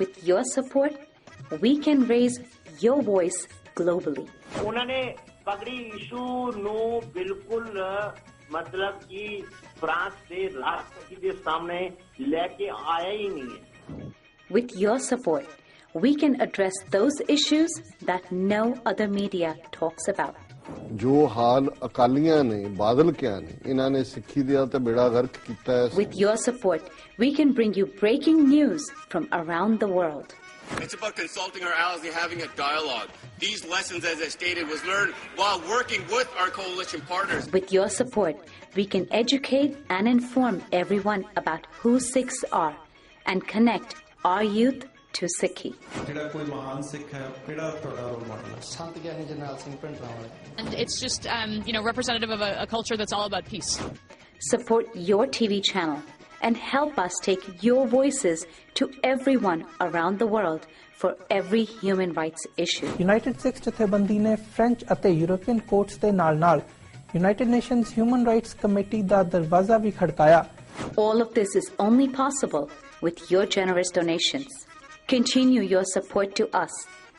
With your support, we can raise your voice globally. ਉਹਨਾਂ ਨੇ ਪਗੜੀ ਇਸ਼ੂ ਨੂੰ ਬਿਲਕੁਲ ਮਤਲਬ ਕਿ ਫਰਾਂਸ ਦੇ ਰਾਸ਼ਟਰਪਤੀ ਦੇ ਸਾਹਮਣੇ ਲੈ ਕੇ ਆਇਆ ਹੀ ਨਹੀਂ ਹੈ With your support, we can address those issues that no other media talks about. ਜੋ ਹਾਲ ਅਕਾਲੀਆਂ ਨੇ ਬਾਦਲ ਕਿਆ ਨੇ ਇਹਨਾਂ ਨੇ ਸਿੱਖੀ ਦਾ ਤੇ ਬੇੜਾ ਗਰਕ ਕੀਤਾ ਹੈ With your support, we can bring you breaking news from around the world. It's about consulting our allies and having a dialogue. These lessons, as I stated, was learned while working with our coalition partners. With your support, we can educate and inform everyone about who Sikhs are and connect our youth to Sikhi. And it's just, um, you know, representative of a, a culture that's all about peace. Support your TV channel and help us take your voices to everyone around the world for every human rights issue. United Sikh ਜਥੇਬੰਦੀ ਨੇ French ਅਤੇ European courts ਦੇ ਨਾਲ-ਨਾਲ United Nations human rights committee ਦਾ ਦਰਵਾਜ਼ਾ ਵੀ ਖੜਕਾਇਆ All of this is only possible with your generous donations. Continue your support to us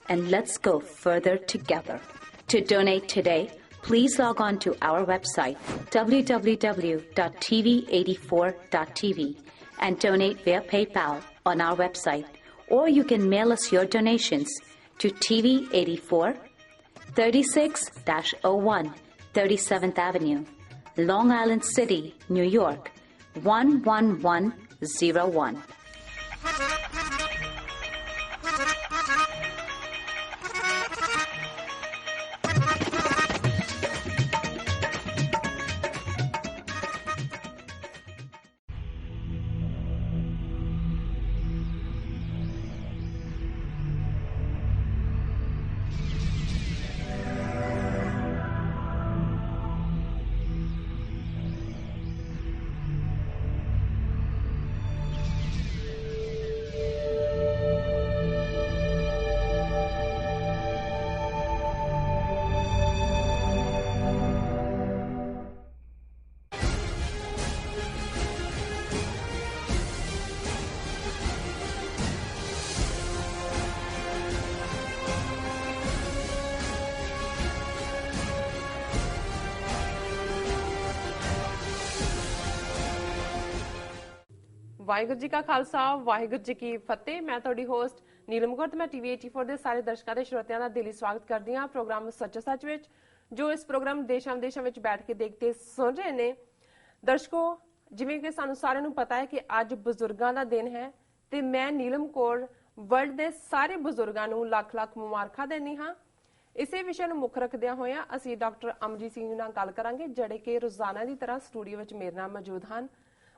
and let's go further together. To donate today, please log on to our website www.tv84.tv and donate via PayPal on our website, or you can mail us your donations to TV84 36 01 37th Avenue, Long Island City, New York 11101. Waheguru ji ਕਾ ਖਾਲਸਾ, ਵਾਹਿਗੁਰੂ ਜੀ ਕੀ ਫਤਿਹ। ਮੈਂ ਤੁਹਾਡੀ host Neelam Kaur ਤੇ ਮੈਂ TV 84 ਦੇ ਸਾਰੇ ਦਰਸ਼ਕਾਂ ਤੇ ਸਰੋਤਿਆਂ ਦਾ ਦਿਲੀ ਸਵਾਗਤ ਕਰਦੀ ਹਾਂ। ਪ੍ਰੋਗਰਾਮ ਸੱਚ ਸੱਚ ਵਿੱਚ, ਜੋ ਇਸ ਪ੍ਰੋਗਰਾਮ ਦੇਸ਼ਾਂ ਵਿਦੇਸ਼ਾਂ ਵਿੱਚ ਬੈਠ ਕੇ ਦੇਖਦੇ ਸੁਣ ਰਹੇ ਨੇ। ਦਰਸ਼ਕੋ, ਜਿਵੇਂ ਕਿ ਸਾਨੂੰ ਸਾਰਿਆਂ ਨੂੰ ਪਤਾ ਹੈ ਕਿ ਅੱਜ ਬਜ਼ੁਰਗਾਂ ਦਾ ਦਿਨ ਹੈ ਤੇ ਮੈਂ ਨੀਲਮ ਕੌਰ ਵਰਲਡ ਦੇ ਸਾਰੇ ਬਜ਼ੁਰਗਾਂ ਨੂੰ ਲੱਖ ਲੱਖ ਮੁਬਾਰਕਾਂ ਦਿੰਦੀ ਹਾਂ। ਇਸੇ ਵਿਸ਼ੇ ਨੂੰ ਮੁੱਖ ਰੱਖਦਿਆਂ ਹੋਇਆਂ ਅਸੀਂ ਡਾਕਟਰ ਅਮਰਜੀਤ ਸਿੰਘ ਨਾਲ ਗੱਲ ਕਰਾਂਗੇ, ਜਿਹੜੇ ਕਿ ਰੋਜ਼ਾਨਾ ਦੀ ਤਰ੍ਹਾਂ ਸਟੂਡੀਓ ਵਿੱਚ ਮੇਰੇ ਨਾਲ ਮੌਜੂਦ ਹਨ।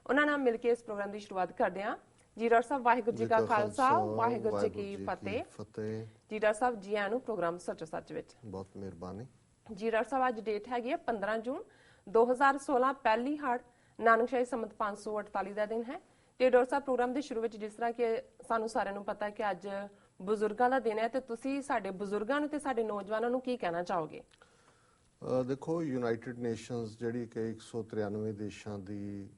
ਉਹਨਾਂ ਨਾਲ ਮਿਲ ਕੇ ਇਸ ਪ੍ਰੋਗਰਾਮ ਦੀ ਸ਼ੁਰੂਆਤ ਕਰਦੇ ਹਾਂ। ਜੀ ਡਾਕਟਰ ਸਾਹਿਬ ਵਾਹਿਗੁਰੂ ਜੀ ਕਾ ਖਾਲਸਾ ਵਾਹਿਗੁਰੂ ਜੀ ਕੀ ਫਤਿਹ। ਫਤਿਹ। ਜੀ ਡਾਕਟਰ ਸਾਹਿਬ ਜੀ ਆਇਆਂ ਨੂੰ ਪ੍ਰੋਗਰਾਮ ਸੱਚ ਸੱਚ ਵਿੱਚ। ਬਹੁਤ ਮਿਹਰਬਾਨੀ। ਜੀ ਡਾਕਟਰ ਸਾਹਿਬ ਅੱਜ ਡੇਟ ਹੈਗੀ ਹੈ 15 ਜੂਨ 2016 ਪਹਿਲੀ ਹੜ ਨਾਨਕਸ਼ਾਹੀ ਸੰਮਤ 548 ਦਾ ਦਿਨ ਹੈ। ਤੇ ਡਾਕਟਰ ਸਾਹਿਬ ਪ੍ਰੋਗਰਾਮ ਦੇ ਸ਼ੁਰੂ ਵਿੱਚ ਜਿਸ ਤਰ੍ਹਾਂ ਕਿ ਸਾਨੂੰ ਸਾਰਿਆਂ ਨੂੰ ਪਤਾ ਹੈ ਕਿ ਅੱਜ ਬਜ਼ੁਰਗਾਂ ਦਾ ਦਿਨ ਹੈ ਤੇ ਤੁਸੀਂ ਸਾਡੇ ਬਜ਼ੁਰਗਾਂ ਨੂੰ ਤੇ ਸਾਡੇ ਨੌਜਵਾਨਾਂ ਨੂੰ ਕੀ ਕਹਿਣਾ ਚਾਹੋਗੇ? ਦੇਖੋ ਯੂਨਾਈਟਿਡ ਨੇਸ਼ਨਸ ਜਿਹੜੀ ਕਿ 193 ਦੇਸ਼ਾਂ ਦੀ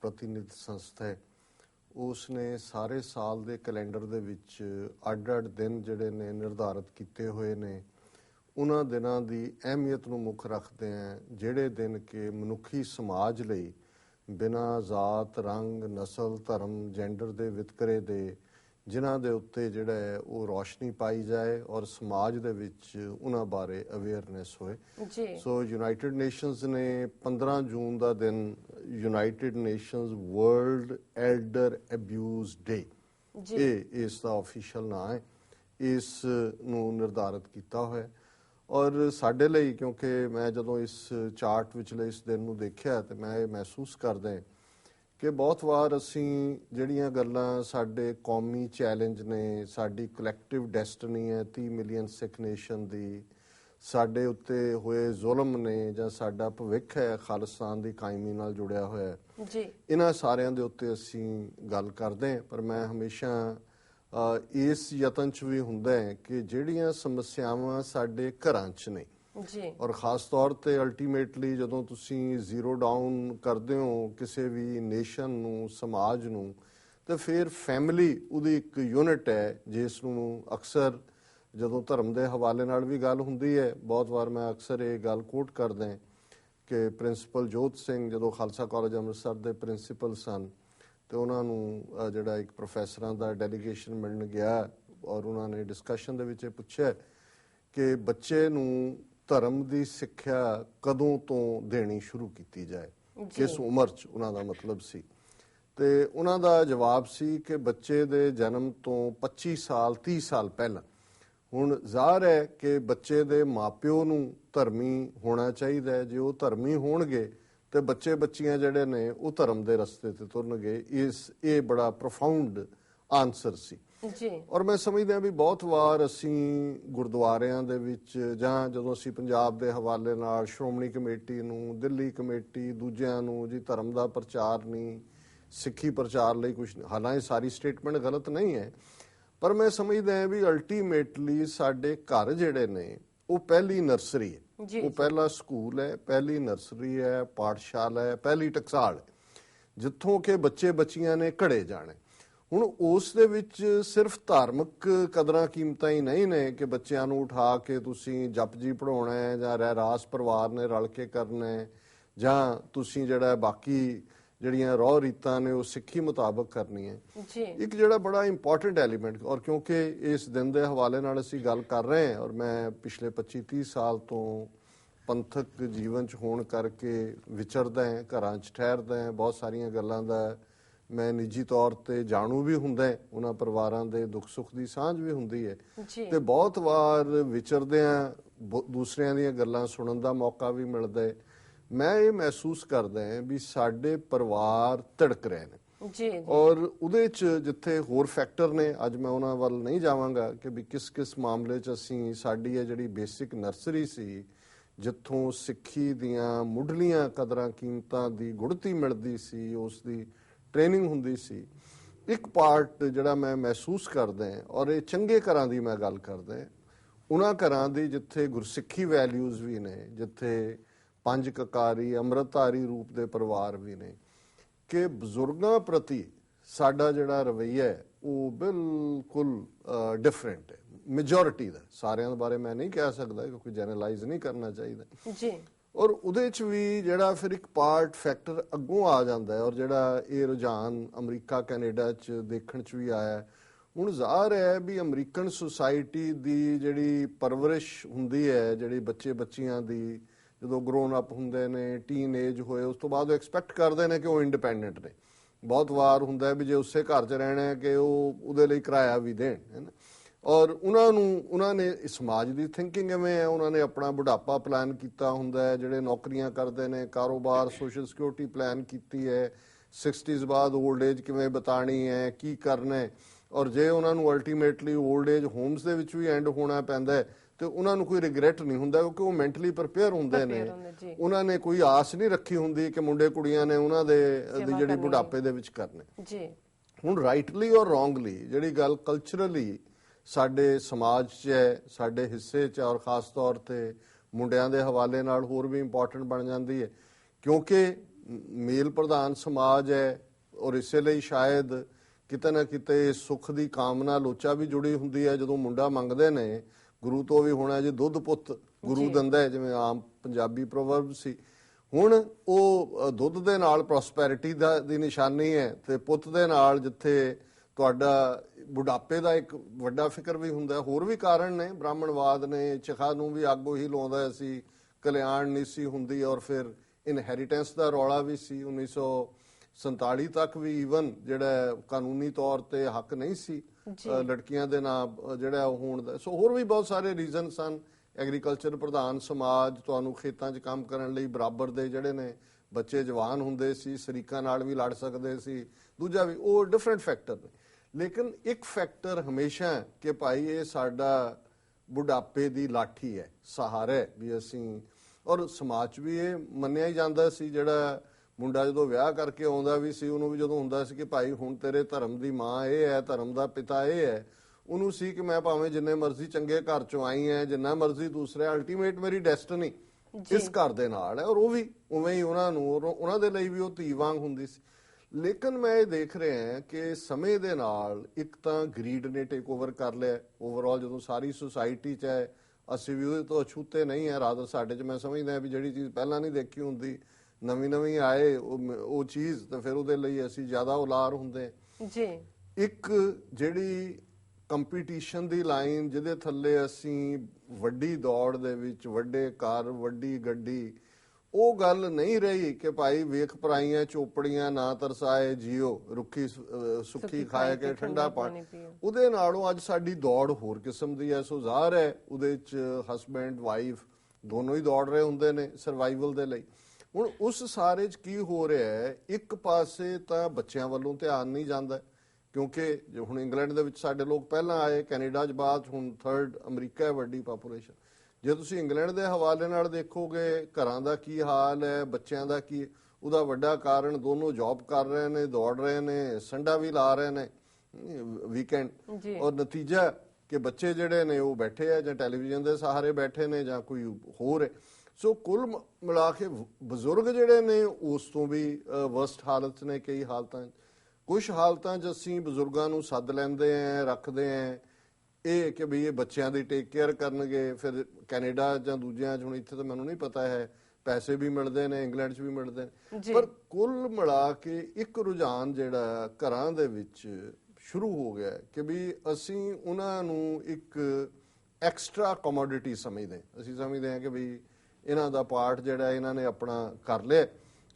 ਪ੍ਰਤੀਨਿਧ ਸੰਸਥਾ ਹੈ। ਉਸ ਨੇ ਸਾਰੇ ਸਾਲ ਦੇ ਕੈਲੰਡਰ ਦੇ ਵਿੱਚ ਅੱਡ-ਅੱਡ ਦਿਨ ਜਿਹੜੇ ਨੇ ਨਿਰਧਾਰਤ ਕੀਤੇ ਹੋਏ ਨੇ। ਉਹਨਾਂ ਦਿਨਾਂ ਦੀ ਅਹਿਮੀਅਤ ਨੂੰ ਮੁੱਖ ਰੱਖਦੇ ਆ ਜਿਹੜੇ ਦਿਨ ਕਿ ਮਨੁੱਖੀ ਸਮਾਜ ਲਈ ਬਿਨਾਂ ਜ਼ਾਤ, ਰੰਗ, ਨਸਲ, ਧਰਮ ਜੈਂਡਰ ਦੇ ਵਿਤਕਰੇ ਦੇ ਜਿਨ੍ਹਾਂ ਦੇ ਉੱਤੇ ਜਿਹੜਾ ਹੈ ਉਹ ਰੋਸ਼ਨੀ ਪਾਈ ਜਾਏ ਔਰ ਸਮਾਜ ਦੇ ਵਿੱਚ ਉਹਨਾਂ ਬਾਰੇ ਅਵੇਅਰਨੈਸ ਹੋਏ। ਜੀ। ਸੋ ਯੂਨਾਈਟਿਡ ਨੇਸ਼ਨਸ ਨੇ 15 ਜੂਨ ਦਾ ਦਿਨ United Nations World Elder Abuse Day ਜੀ। ਇਹ ਇਸ ਦਾ ਅਫੀਸ਼ੀਅਲ ਨਾਮ ਹੈ। ਇਸ ਨੂੰ ਨਿਰਧਾਰਿਤ ਕੀਤਾ ਹੋਇਆ ਹੈ। ਔਰ ਸਾਡੇ ਲਈ ਕਿਉਂਕਿ ਮੈਂ ਜਦੋਂ ਇਸ ਚਾਰਟ ਵਿਚਲੇ ਇਸ ਦਿਨ ਨੂੰ ਦੇਖਿਆ ਤੇ ਮੈਂ ਇਹ ਮਹਿਸੂਸ ਕਰਦਾ ਹਾਂ ਕਿ ਬਹੁਤ ਵਾਰ ਅਸੀਂ ਜਿਹੜੀਆਂ ਗੱਲਾਂ ਸਾਡੇ ਕੌਮੀ ਚੈਲੰਜ ਨੇ ਸਾਡੀ ਕਲੈਕਟਿਵ ਡੈਸਟਨੀ ਹੈ 30 ਮਿਲੀਅਨ ਸਿੱਖ ਨੇਸ਼ਨ ਦੀ ਸਾਡੇ ਉੱਤੇ ਹੋਏ ਜ਼ੁਲਮ ਨੇ ਜਾਂ ਸਾਡਾ ਭਵਿੱਖ ਹੈ ਖਾਲਿਸਤਾਨ ਦੀ ਕਾਇਮੀ ਨਾਲ ਜੁੜਿਆ ਹੋਇਆ ਹੈ। ਜੀ। ਇਹਨਾਂ ਸਾਰਿਆਂ ਦੇ ਉੱਤੇ ਅਸੀਂ ਗੱਲ ਕਰਦੇ ਹਾਂ ਪਰ ਮੈਂ ਹਮੇਸ਼ਾ ਇਸ ਯਤਨ ਚ ਵੀ ਹੁੰਦਾ ਹੈ ਕਿ ਜਿਹੜੀਆਂ ਸਮੱਸਿਆਵਾਂ ਸਾਡੇ ਘਰਾਂ 'ਚ ਨੇ ਜੀ। ਔਰ ਖਾਸ ਤੌਰ ਤੇ ਅਲਟੀਮੇਟਲੀ ਜਦੋਂ ਤੁਸੀਂ ਜ਼ੀਰੋ ਡਾਊਨ ਕਰਦੇ ਹੋ ਕਿਸੇ ਵੀ ਨੇਸ਼ਨ ਨੂੰ, ਸਮਾਜ ਨੂੰ, ਤੇ ਫਿਰ ਫੈਮਿਲੀ ਉਹਦੀ ਇੱਕ ਯੂਨਿਟ ਹੈ, ਜਿਸ ਨੂੰ ਅਕਸਰ ਜਦੋਂ ਧਰਮ ਦੇ ਹਵਾਲੇ ਨਾਲ ਵੀ ਗੱਲ ਹੁੰਦੀ ਹੈ, ਬਹੁਤ ਵਾਰ ਮੈਂ ਅਕਸਰ ਇਹ ਗੱਲ ਕੋਟ ਕਰਦਾ ਕਿ ਪ੍ਰਿੰਸੀਪਲ ਜੋਤ ਸਿੰਘ ਜਦੋਂ ਖਾਲਸਾ ਕਾਲਜ ਅੰਮ੍ਰਿਤਸਰ ਦੇ ਪ੍ਰਿੰਸੀਪਲ ਸਨ, ਤੇ ਉਹਨਾਂ ਨੂੰ ਜਿਹੜਾ ਇੱਕ ਪ੍ਰੋਫੈਸਰਾਂ ਦਾ ਡੈਲੀਗੇਸ਼ਨ ਮਿਲਣ ਗਿਆ ਔਰ ਉਹਨਾਂ ਨੇ ਡਿਸਕਸ਼ਨ ਦੇ ਵਿੱਚ ਇਹ ਪੁੱਛਿਆ ਕਿ ਬੱਚੇ ਨੂੰ ਧਰਮ ਦੀ ਸਿੱਖਿਆ ਕਦੋਂ ਤੋਂ ਦੇਣੀ ਸ਼ੁਰੂ ਕੀਤੀ ਜਾਏ? ਕਿਸ ਉਮਰ 'ਚ ਉਹਨਾਂ ਦਾ ਮਤਲਬ ਸੀ? ਤੇ ਉਹਨਾਂ ਦਾ ਜਵਾਬ ਸੀ ਕਿ ਬੱਚੇ ਦੇ ਜਨਮ ਤੋਂ 25 ਸਾਲ 30 ਸਾਲ ਪਹਿਲਾਂ। ਹੁਣ ਜ਼ਾਹਰ ਹੈ ਕਿ ਬੱਚੇ ਦੇ ਮਾਪਿਓ ਨੂੰ ਧਰਮੀ ਹੋਣਾ ਚਾਹੀਦਾ ਹੈ। ਜੇ ਉਹ ਧਰਮੀ ਹੋਣਗੇ ਤੇ ਬੱਚੇ ਬੱਚੀਆਂ ਜਿਹੜੇ ਨੇ ਉਹ ਧਰਮ ਦੇ ਰਸਤੇ ਤੇ ਤੁਰਨਗੇ। ਇਸ ਇਹ ਬੜਾ ਪ੍ਰੋਫਾਊਂਡ ਆਨਸਰ ਸੀ। ਜੀ। ਔਰ ਮੈਂ ਸਮਝਦਾ ਵੀ ਬਹੁਤ ਵਾਰ ਅਸੀਂ ਗੁਰਦੁਆਰਿਆਂ ਦੇ ਵਿੱਚ ਜਾਂ ਜਦੋਂ ਅਸੀਂ ਪੰਜਾਬ ਦੇ ਹਵਾਲੇ ਨਾਲ ਸ਼੍ਰੋਮਣੀ ਕਮੇਟੀ ਨੂੰ ਦਿੱਲੀ ਕਮੇਟੀ ਦੂਜਿਆਂ ਨੂੰ ਜੀ ਧਰਮ ਦਾ ਪ੍ਰਚਾਰ ਨਹੀਂ ਸਿੱਖੀ ਪ੍ਰਚਾਰ ਲਈ ਕੁਝ ਹਾਲਾਂਕਿ ਸਾਰੀ ਸਟੇਟਮੈਂਟ ਗਲਤ ਨਹੀਂ ਹੈ ਪਰ ਮੈਂ ਸਮਝਦਾ ਹਾਂ ਵੀ ਅਲਟੀਮੇਟਲੀ ਸਾਡੇ ਘਰ ਜਿਹੜੇ ਨੇ ਉਹ ਪਹਿਲੀ ਨਰਸਰੀ ਹੈ। ਉਹ ਪਹਿਲਾ ਸਕੂਲ ਹੈ ਪਹਿਲੀ ਨਰਸਰੀ ਹੈ ਪਾਠਸ਼ਾਲਾ ਹੈ ਪਹਿਲੀ ਟਕਸਾਲ ਹੈ ਜਿੱਥੋਂ ਕਿ ਬੱਚੇ ਬੱਚੀਆਂ ਨੇ ਘੜੇ ਜਾਣੇ ਹੁਣ ਉਸ ਦੇ ਵਿੱਚ ਸਿਰਫ ਧਾਰਮਿਕ ਕਦਰਾਂ ਕੀਮਤਾਂ ਹੀ ਨਹੀਂ ਨੇ ਕਿ ਬੱਚਿਆਂ ਨੂੰ ਉਠਾ ਕੇ ਤੁਸੀਂ ਜਪਜੀ ਪੜਾਉਣਾ ਹੈ ਜਾਂ ਰਹਿ ਰਾਸ ਪਰਿਵਾਰ ਨੇ ਰਲ ਕੇ ਕਰਨਾ ਹੈ ਜਾਂ ਤੁਸੀਂ ਜਿਹੜਾ ਬਾਕੀ ਜਿਹੜੀਆਂ ਰੋਹ ਰੀਤਾਂ ਨੇ ਉਹ ਸਿੱਖੀ ਮੁਤਾਬਕ ਕਰਨੀ ਹੈ। ਜੀ। ਇੱਕ ਜਿਹੜਾ ਬੜਾ ਇੰਪੋਰਟੈਂਟ ਐਲੀਮੈਂਟ ਔਰ ਕਿਉਂਕਿ ਇਸ ਦਿਨ ਦੇ ਹਵਾਲੇ ਨਾਲ ਅਸੀਂ ਗੱਲ ਕਰ ਰਹੇ ਹਾਂ ਔਰ ਮੈਂ ਪਿਛਲੇ 25 30 ਸਾਲ ਤੋਂ ਪੰਥਕ ਜੀਵਨ ਚ ਹੋਣ ਕਰਕੇ ਵਿਚਰਦਾ ਹਾਂ ਘਰਾਂ ਚ ਠਹਿਰਦਾ ਹਾਂ ਬਹੁਤ ਸਾਰੀਆਂ ਗੱਲਾਂ ਦਾ ਮੈਂ ਨਿੱਜੀ ਤੌਰ ਤੇ ਜਾਣੂ ਵੀ ਹੁੰਦਾ ਉਹਨਾਂ ਪਰਿਵਾਰਾਂ ਦੇ ਦੁੱਖ ਸੁੱਖ ਦੀ ਸਾਂਝ ਵੀ ਹੁੰਦੀ ਹੈ। ਤੇ ਬਹੁਤ ਵਾਰ ਵਿਚਰਦਿਆਂ ਦੂਸਰਿਆਂ ਦੀਆਂ ਗੱਲਾਂ ਸੁਣਨ ਦਾ ਮੌਕਾ ਵੀ ਮਿਲਦਾ ਹੈ। ਮੈਂ ਇਹ ਮਹਿਸੂਸ ਕਰਦਾ ਹਾਂ ਵੀ ਸਾਡੇ ਪਰਿਵਾਰ ਧੜਕ ਰਹੇ ਨੇ। ਜੀ ਔਰ ਉਹਦੇ ਚ ਜਿੱਥੇ ਹੋਰ ਫੈਕਟਰ ਨੇ ਅੱਜ ਮੈਂ ਉਹਨਾਂ ਵੱਲ ਨਹੀਂ ਜਾਵਾਂਗਾ ਕਿ ਵੀ ਕਿਸ ਕਿਸ ਮਾਮਲੇ ਚ ਅਸੀਂ ਸਾਡੀ ਇਹ ਜਿਹੜੀ ਬੇਸਿਕ ਨਰਸਰੀ ਸੀ ਜਿੱਥੋਂ ਸਿੱਖੀ ਦੀਆਂ ਮੁੱਢਲੀਆਂ ਕਦਰਾਂ ਕੀਮਤਾਂ ਦੀ ਗੁੜਤੀ ਮਿਲਦੀ ਸੀ ਉਸ ਦੀ ਟ੍ਰੇਨਿੰਗ ਹੁੰਦੀ ਸੀ, ਇੱਕ ਪਾਰਟ ਜਿਹੜਾ ਮੈਂ ਮਹਿਸੂਸ ਕਰਦਾ ਔਰ ਇਹ ਚੰਗੇ ਘਰਾਂ ਦੀ ਮੈਂ ਗੱਲ ਕਰਦਾ ਉਹਨਾਂ ਘਰਾਂ ਦੀ ਜਿੱਥੇ ਗੁਰਸਿੱਖੀ ਵੈਲਿਊਜ਼ ਵੀ ਨੇ, ਜਿੱਥੇ ਪੰਜ ਕਕਾਰੀ, ਅੰਮ੍ਰਿਤਧਾਰੀ ਰੂਪ ਦੇ ਪਰਿਵਾਰ ਵੀ ਨੇ, ਕਿ ਬਜ਼ੁਰਗਾਂ ਪ੍ਰਤੀ ਸਾਡਾ ਜਿਹੜਾ ਰਵੱਈਆ ਹੈ, ਉਹ ਬਿਲਕੁਲ ਡਿਫਰੈਂਟ ਹੈ ਮੈਜੋਰਿਟੀ ਦਾ। ਸਾਰਿਆਂ ਦੇ ਬਾਰੇ ਮੈਂ ਨਹੀਂ ਕਹਿ ਸਕਦਾ ਕਿਉਂਕਿ ਜਨਰਲਾਈਜ਼ ਨਹੀਂ ਕਰਨਾ ਚਾਹੀਦਾ। ਜੀ। ਔਰ ਉਹਦੇ ਚ ਵੀ ਜਿਹੜਾ ਫਿਰ ਇੱਕ ਪਾਰਟ ਫੈਕਟਰ ਅੱਗੋਂ ਆ ਜਾਂਦਾ ਹੈ ਔਰ ਜਿਹੜਾ ਇਹ ਰੁਝਾਨ ਅਮਰੀਕਾ, ਕੈਨੇਡਾ ਚ ਦੇਖਣ ਚ ਵੀ ਆਇਆ ਹੁਣ ਜ਼ਾਹਰ ਹੈ ਵੀ ਅਮਰੀਕਨ ਸੁਸਾਇਟੀ ਦੀ ਜਿਹੜੀ ਪਰਵਰਿਸ਼ ਹੁੰਦੀ ਹੈ, ਜਿਹੜੀ ਬੱਚੇ ਬੱਚੀਆਂ ਦੀ ਜਦੋਂ ਗਰੋਨ ਅਪ ਹੁੰਦੇ ਨੇ ਟੀਨ ਏਜ ਹੋਏ, ਉਸ ਤੋਂ ਬਾਅਦ ਉਹ ਐਕਸਪੈਕਟ ਕਰਦੇ ਨੇ ਕਿ ਉਹ ਇੰਡੀਪੈਂਡੈਂਟ ਨੇ। ਬਹੁਤ ਵਾਰ ਹੁੰਦਾ ਹੈ ਵੀ ਜੇ ਉਸੇ ਘਰ 'ਚ ਰਹਿਣਾ ਹੈ ਕਿ ਉਹ ਉਹਦੇ ਲਈ ਕਿਰਾਇਆ ਵੀ ਦੇਣ, ਹੈ ਨਾ? ਔਰ ਉਹਨਾਂ ਨੂੰ ਉਹਨਾਂ ਨੇ ਸਮਾਜ ਦੀ ਥਿੰਕਿੰਗ ਐਵੇਂ ਹੈ? ਉਹਨਾਂ ਨੇ ਆਪਣਾ ਬੁਢਾਪਾ ਪਲਾਨ ਕੀਤਾ ਹੁੰਦਾ ਹੈ ਜਿਹੜੇ ਨੌਕਰੀਆਂ ਕਰਦੇ ਨੇ ਕਾਰੋਬਾਰ ਸੋਸ਼ਲ ਸਿਕਿਉਰਿਟੀ ਪਲਾਨ ਕੀਤੀ ਹੈ 60s ਬਾਅਦ 올ਡ ਏਜ ਕਿਵੇਂ ਬਤਾਣੀ ਹੈ ਕੀ ਕਰਨਾ ਹੈ? ਔਰ ਜੇ ਉਹਨਾਂ ਨੂੰ ਅਲਟੀਮੇਟਲੀ 올ਡ ਏਜ ਹੋਮਸ ਦੇ ਵਿੱਚ ਵੀ ਐਂਡ ਹੋਣਾ ਪੈਂਦਾ ਹੈ ਤੇ ਉਹਨਾਂ ਨੂੰ ਕੋਈ ਰਿਗਰੈਟ ਨਹੀਂ ਹੁੰਦਾ ਕਿਉਂਕਿ ਉਹ ਮੈਂਟਲੀ ਪ੍ਰਿਪੇਅਰ ਹੁੰਦੇ ਨੇ। ਉਹਨਾਂ ਨੇ ਕੋਈ ਆਸ ਨਹੀਂ ਰੱਖੀ ਹੁੰਦੀ ਕਿ ਮੁੰਡੇ ਕੁੜੀਆਂ ਨੇ ਉਹਨਾਂ ਦੇ ਜਿਹੜੀ। ਬੁਢਾਪੇ ਦੇ ਵਿੱਚ ਕਰਨੇ। ਜੀ। ਹੁਣ ਰਾਈਟਲੀ ਔਰ ਰੋਂਗਲੀ ਜਿਹੜੀ ਗੱਲ ਕਲਚਰਲੀ ਸਾਡੇ ਸਮਾਜ 'ਚ ਹੈ ਸਾਡੇ ਹਿੱਸੇ 'ਚ ਔਰ ਖਾਸ ਤੌਰ ਤੇ ਮੁੰਡਿਆਂ ਦੇ ਹਵਾਲੇ ਨਾਲ ਹੋਰ ਵੀ ਇੰਪੋਰਟੈਂਟ ਬਣ ਜਾਂਦੀ ਹੈ। ਕਿਉਂਕਿ ਮੇਲ ਪ੍ਰਧਾਨ ਸਮਾਜ ਹੈ ਔਰ ਇਸੇ ਲਈ ਸ਼ਾਇਦ ਕਿਤੇ ਨਾ ਕਿਤੇ ਸੁੱਖ ਦੀ ਕਾਮਨਾ ਲੋਚਾ ਵੀ ਜੁੜੀ ਹੁੰਦੀ ਹੈ। ਜਦੋਂ ਮੁੰਡਾ ਮੰਗਦੇ ਨੇ ਗੁਰੂ ਤੋਂ ਵੀ ਹੋਣਾ ਜੀ ਦੁੱਧ ਪੁੱਤ ਗੁਰੂ ਦਿੰਦਾ ਹੈ ਜਿਵੇਂ ਆਮ ਪੰਜਾਬੀ ਪ੍ਰੋਵਰਬ ਸੀ। ਹੁਣ ਉਹ ਦੁੱਧ ਦੇ ਨਾਲ ਪ੍ਰੋਸਪੈਰਿਟੀ ਦਾ ਦੀ ਨਿਸ਼ਾਨੀ ਹੈ ਤੇ ਪੁੱਤ ਦੇ ਨਾਲ ਜਿੱਥੇ ਤੁਹਾਡਾ ਬੁਢਾਪੇ ਦਾ ਇੱਕ ਵੱਡਾ ਫਿਕਰ ਵੀ ਹੁੰਦਾ ਹੈ। ਹੋਰ ਵੀ ਕਾਰਨ ਨੇ। ਬ੍ਰਾਹਮਣਵਾਦ ਨੇ ਚਖਾ ਨੂੰ ਵੀ ਅੱਗ ਉਹੀ ਲਾਉਂਦਾ ਸੀ। ਕਲਿਆਣ ਨਹੀਂ ਸੀ ਹੁੰਦੀ ਔਰ ਫਿਰ ਇਨਹੈਰੀਟੈਂਸ ਦਾ ਰੌਲਾ ਵੀ ਸੀ। 1947 ਤੱਕ ਵੀ ਈਵਨ ਜਿਹੜਾ ਹੈ ਕਾਨੂੰਨੀ ਤੌਰ ਤੇ ਹੱਕ ਨਹੀਂ ਸੀ। ਲੜਕੀਆਂ ਦੇ ਅ, ਜਿਹੜਾ ਉਹ ਹੋਣ ਦਾ। ਸੋ ਹੋਰ ਵੀ ਬਹੁਤ ਸਾਰੇ ਰੀਜ਼ਨ ਸਨ। ਐਗਰੀਕਲਚਰ ਪ੍ਰਧਾਨ ਸਮਾਜ ਤੁਹਾਨੂੰ ਖੇਤਾਂ 'ਚ ਕੰਮ ਕਰਨ ਲਈ ਬਰਾਬਰ ਦੇ ਜਿਹੜੇ ਨੇ ਬੱਚੇ ਜਵਾਨ ਹੁੰਦੇ ਸੀ ਸ਼ਰੀਕਾਂ ਨਾਲ ਵੀ ਲੜ ਸਕਦੇ ਸੀ। ਦੂਜਾ ਵੀ ਉਹ ਡਿਫਰੈਂਟ ਫੈਕਟਰ ਨੇ। ਲੇਕਿਨ ਇੱਕ ਫੈਕਟਰ ਹਮੇਸ਼ਾ ਕਿ ਭਾਈ ਇਹ ਸਾਡਾ ਬੁਢਾਪੇ ਦੀ ਲਾਠੀ ਹੈ ਸਹਾਰਾ ਵੀ ਅਸੀਂ ਔਰ ਸਮਾਜ ਵੀ ਇਹ ਮੰਨਿਆ ਹੀ ਜਾਂਦਾ ਸੀ ਜਿਹੜਾ ਮੁੰਡਾ ਜਦੋਂ ਵਿਆਹ ਕਰਕੇ ਆਉਂਦਾ ਵੀ ਸੀ ਉਹਨੂੰ ਵੀ ਜਦੋਂ ਹੁੰਦਾ ਸੀ ਕਿ ਭਾਈ ਹੁਣ ਤੇਰੇ ਧਰਮ ਦੀ ਮਾਂ ਇਹ ਹੈ ਧਰਮ ਦਾ ਪਿਤਾ ਇਹ ਹੈ ਉਹਨੂੰ ਸੀ ਕਿ ਮੈਂ ਭਾਵੇਂ ਜਿੰਨੇ ਮਰਜ਼ੀ ਚੰਗੇ ਘਰ ਚੋਂ ਆਈ ਐ ਜਿੰਨਾ ਮਰਜ਼ੀ ਦੂਸਰੇ ਅਲਟੀਮੇਟ ਮੇਰੀ ਡੈਸਟਨੀ ਇਸ ਘਰ ਦੇ ਨਾਲ ਹੈ ਔਰ ਉਹ ਵੀ ਉਵੇਂ ਹੀ ਉਹਨਾਂ ਨੂੰ ਉਹਨਾਂ ਦੇ ਲਈ ਵੀ ਉਹ ਧੀ ਵਾਂਗ ਹੁੰਦੀ ਸੀ। ਲੇਕਿਨ ਮੈਂ ਇਹ ਦੇਖ ਰਿਹਾ ਹਾਂ ਕਿ ਸਮੇਂ ਦੇ ਨਾਲ ਇੱਕ ਤਾਂ ਗਰੀਡ ਨੇ ਟੇਕ ਓਵਰ ਕਰ ਲਿਆ ਓਵਰਆਲ ਜਦੋਂ ਸਾਰੀ ਸੁਸਾਇਟੀ ਚ ਹੈ ਅਸੀਂ ਵੀ ਉਹਦੇ ਤੋਂ ਅਛੂਤੇ ਨਹੀਂ ਹੈ। ਰਾਦਰ ਸਾਡੇ ਚ ਮੈਂ ਸਮਝਦਾ ਹਾਂ ਵੀ ਜਿਹੜੀ ਚੀਜ਼ ਪਹਿਲਾਂ ਨਹੀਂ ਦੇਖੀ ਹੁੰਦੀ ਨਵੀਂ ਨਵੀਂ ਆਏ ਉਹ ਚੀਜ਼ ਤਾਂ ਫਿਰ ਉਹਦੇ ਲਈ ਅਸੀਂ ਜ਼ਿਆਦਾ ਉਲਾਰ ਹੁੰਦੇ। ਜੀ। ਇੱਕ ਜਿਹੜੀ ਕੰਪੀਟੀਸ਼ਨ ਦੀ ਲਾਈਨ ਜਿਹਦੇ ਥੱਲੇ ਅਸੀਂ ਵੱਡੀ ਦੌੜ ਦੇ ਵਿੱਚ ਵੱਡੇ ਕਾਰ ਵੱਡੀ ਗੱਡੀ ਉਹ ਗੱਲ ਨਹੀਂ ਰਹੀ ਕਿ ਭਾਈ ਵੇਖ ਪਰਾਈਆਂ ਚੋਪੜੀਆਂ ਨਾ ਤਰਸਾਏ ਜੀਓ ਰੁੱਖੀ ਸੁੱਖੀ ਖਾਏ ਕੇ ਠੰਡਾ ਪਾਣੀ ਉਹਦੇ ਨਾਲੋਂ ਅੱਜ ਸਾਡੀ ਦੌੜ ਹੋਰ ਕਿਸਮ ਦੀ ਹੈ ਸੋ ਜ਼ਾਹਰ ਹੈ ਉਹਦੇ ਚ ਹਸਬੈਂਡ ਵਾਈਫ ਦੋਨੋਂ ਹੀ ਦੌੜ ਰਹੇ ਹੁੰਦੇ ਨੇ ਸਰਵਾਈਵਲ ਦੇ ਲਈ। ਹੁਣ ਉਸ ਸਾਰੇ ਚ ਕੀ ਹੋ ਰਿਹਾ ਹੈ ਇੱਕ ਪਾਸੇ ਤਾਂ ਬੱਚਿਆਂ ਵੱਲੋਂ ਧਿਆਨ ਨਹੀਂ ਜਾਂਦਾ ਕਿਉਂਕਿ ਜੇ ਹੁਣ ਇੰਗਲੈਂਡ ਦੇ ਵਿੱਚ ਸਾਡੇ ਲੋਕ ਪਹਿਲਾਂ ਆਏ ਕੈਨੇਡਾ 'ਚ ਬਾਅਦ ਹੁਣ ਥਰਡ ਅਮਰੀਕਾ ਹੈ ਵੱਡੀ ਪਾਪੂਲੇਸ਼ਨ ਜੇ ਤੁਸੀਂ ਇੰਗਲੈਂਡ ਦੇ ਹਵਾਲੇ ਨਾਲ ਦੇਖੋਗੇ ਘਰਾਂ ਦਾ ਕੀ ਹਾਲ ਹੈ ਬੱਚਿਆਂ ਦਾ ਕੀ ਉਹਦਾ ਵੱਡਾ ਕਾਰਨ ਦੋਨੋਂ ਜੌਬ ਕਰ ਰਹੇ ਨੇ ਦੌੜ ਰਹੇ ਨੇ ਸੰਡਾ ਵੀ ਲਾ ਰਹੇ ਨੇ ਵੀਕਐਂਡ। ਔਰ ਨਤੀਜਾ ਕਿ ਬੱਚੇ ਜਿਹੜੇ ਨੇ ਉਹ ਬੈਠੇ ਆ ਜਾਂ ਟੈਲੀਵਿਜ਼ਨ ਦੇ ਸਹਾਰੇ ਬੈਠੇ ਨੇ ਜਾਂ ਕੋਈ ਹੋਰ ਹੈ ਸੋ ਕੁੱਲ ਮਿਲਾ ਕੇ ਬਜ਼ੁਰਗ ਜਿਹੜੇ ਨੇ ਉਸ ਤੋਂ ਵੀ ਵਰਸਟ ਹਾਲਤ ਨੇ ਕਈ ਹਾਲਤਾਂ। ਕੁਝ ਹਾਲਤਾਂ ਅਸੀਂ ਬਜ਼ੁਰਗਾਂ ਨੂੰ ਸੱਦ ਲੈਂਦੇ ਆਂ ਰੱਖਦੇ ਆਂ ਇਹ ਕਿ ਵੀ ਇਹ ਬੱਚਿਆਂ ਦੀ ਟੇਕ ਕੇਅਰ ਕਰਨਗੇ ਫਿਰ ਕੈਨੇਡਾ ਜਾਂ ਦੂਜਿਆਂ 'ਚ ਹੁਣ ਇੱਥੇ ਤਾਂ ਮੈਨੂੰ ਨਹੀਂ ਪਤਾ ਹੈ ਪੈਸੇ ਵੀ ਮਿਲਦੇ ਨੇ ਇੰਗਲੈਂਡ 'ਚ ਵੀ ਮਿਲਦੇ ਨੇ। ਪਰ ਕੁੱਲ ਮਿਲਾ ਕੇ ਇੱਕ ਰੁਝਾਨ ਜਿਹੜਾ ਘਰਾਂ ਦੇ ਵਿੱਚ ਸ਼ੁਰੂ ਹੋ ਗਿਆ ਕਿ ਵੀ ਅਸੀਂ ਉਹਨਾਂ ਨੂੰ ਇੱਕ ਐਕਸਟਰਾ ਕਮੋਡਿਟੀ ਸਮਝਦੇ। ਅਸੀਂ ਸਮਝਦੇ ਹਾਂ ਕਿ ਵੀ ਇਹਨਾਂ ਦਾ ਪਾਰਟ ਜਿਹੜਾ ਇਹਨਾਂ ਨੇ ਆਪਣਾ ਕਰ ਲਿਆ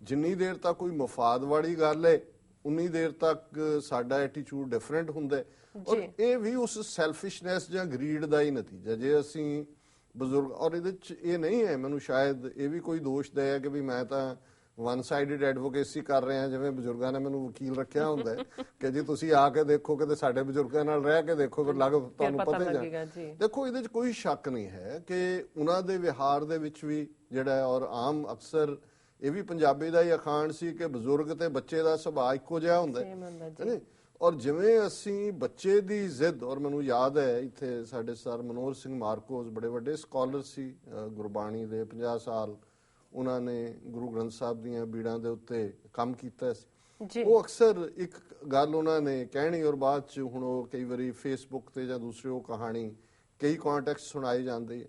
ਜਿੰਨੀ ਦੇਰ ਤੱਕ ਕੋਈ ਮਫਾਦ ਵਾਲੀ ਗੱਲ ਹੈ ਉਨੀ ਦੇਰ ਤੱਕ ਸਾਡਾ ਐਟੀਟਿਊਡ ਡਿਫਰੈਂਟ ਹੁੰਦਾ ਹੈ ਔਰ। ਇਹ ਵੀ ਉਸ ਸੈਲਫਿਸ਼ਨੈਸ ਜਾਂ ਗਰੀਡ ਦਾ ਹੀ ਨਤੀਜਾ ਜੇ ਅਸੀਂ ਬਜ਼ੁਰਗ ਔਰ ਇਹਦੇ ਚ ਇਹ ਨਹੀਂ ਹੈ ਮੈਨੂੰ ਸ਼ਾਇਦ ਇਹ ਵੀ ਕੋਈ ਦੋਸ਼ ਦੇ ਹੈ ਕਿ ਵੀ ਮੈਂ ਤਾਂ ਵਨ ਸਾਈਡਡ ਐਡਵੋਕੇਸੀ ਕਰ ਰਿਹਾ ਜਿਵੇਂ ਬਜ਼ੁਰਗਾਂ ਨੇ ਮੈਨੂੰ ਵਕੀਲ ਰੱਖਿਆ ਹੁੰਦਾ ਕਿ ਜੀ ਤੁਸੀਂ ਆ ਕੇ ਦੇਖੋ ਕਿ ਸਾਡੇ ਬਜ਼ੁਰਗਾਂ ਨਾਲ ਰਹਿ ਕੇ ਦੇਖੋ ਫਿਰ ਲੱਗ ਤੁਹਾਨੂੰ ਪਤਾ ਜੀ। ਦੇਖੋ ਇਹਦੇ ਚ ਕੋਈ ਸ਼ੱਕ ਨਹੀਂ ਹੈ ਕਿ ਉਹਨਾਂ ਦੇ ਵਿਹਾਰ ਦੇ ਵਿੱਚ ਵੀ ਜਿਹੜਾ ਔਰ ਆਮ ਅਕਸਰ ਇਹ ਵੀ ਪੰਜਾਬੀ ਦਾ ਹੀ ਅਖਾਣ ਸੀ ਕਿ ਬਜ਼ੁਰਗ ਤੇ ਬੱਚੇ ਦਾ ਸੁਭਾਅ ਇੱਕੋ ਜਿਹਾ ਹੁੰਦਾ ਹੈ ਔਰ ਜਿਵੇਂ ਅਸੀਂ ਬੱਚੇ ਦੀ ਜ਼ਿੱਦ ਔਰ ਮੈਨੂੰ ਯਾਦ ਹੈ ਇੱਥੇ ਸਾਡੇ ਸਰ ਮਨੋਹਰ ਸਿੰਘ ਮਾਰਕੋਸ ਬੜੇ ਵੱਡੇ ਸਕਾਲਰ ਸੀ ਗੁਰਬਾਣੀ ਦੇ 50 ਸਾਲ ਉਹਨਾਂ ਨੇ ਗੁਰੂ ਗ੍ਰੰਥ ਸਾਹਿਬ ਦੀਆਂ ਬੀੜਾਂ ਦੇ ਉੱਤੇ ਕੰਮ ਕੀਤਾ ਸੀ। ਉਹ ਅਕਸਰ ਇੱਕ ਗੱਲ ਉਹਨਾਂ ਨੇ ਕਹਿਣੀ ਔਰ ਬਾਅਦ ਚ ਹੁਣ ਉਹ ਕਈ ਵਾਰੀ ਫੇਸਬੁੱਕ ਤੇ ਜਾਂ ਦੂਸਰੇ ਉਹ ਕਹਾਣੀ ਕਈ ਕੰਟੈਕਸਟ ਸੁਣਾਈ ਜਾਂਦੀ ਹੈ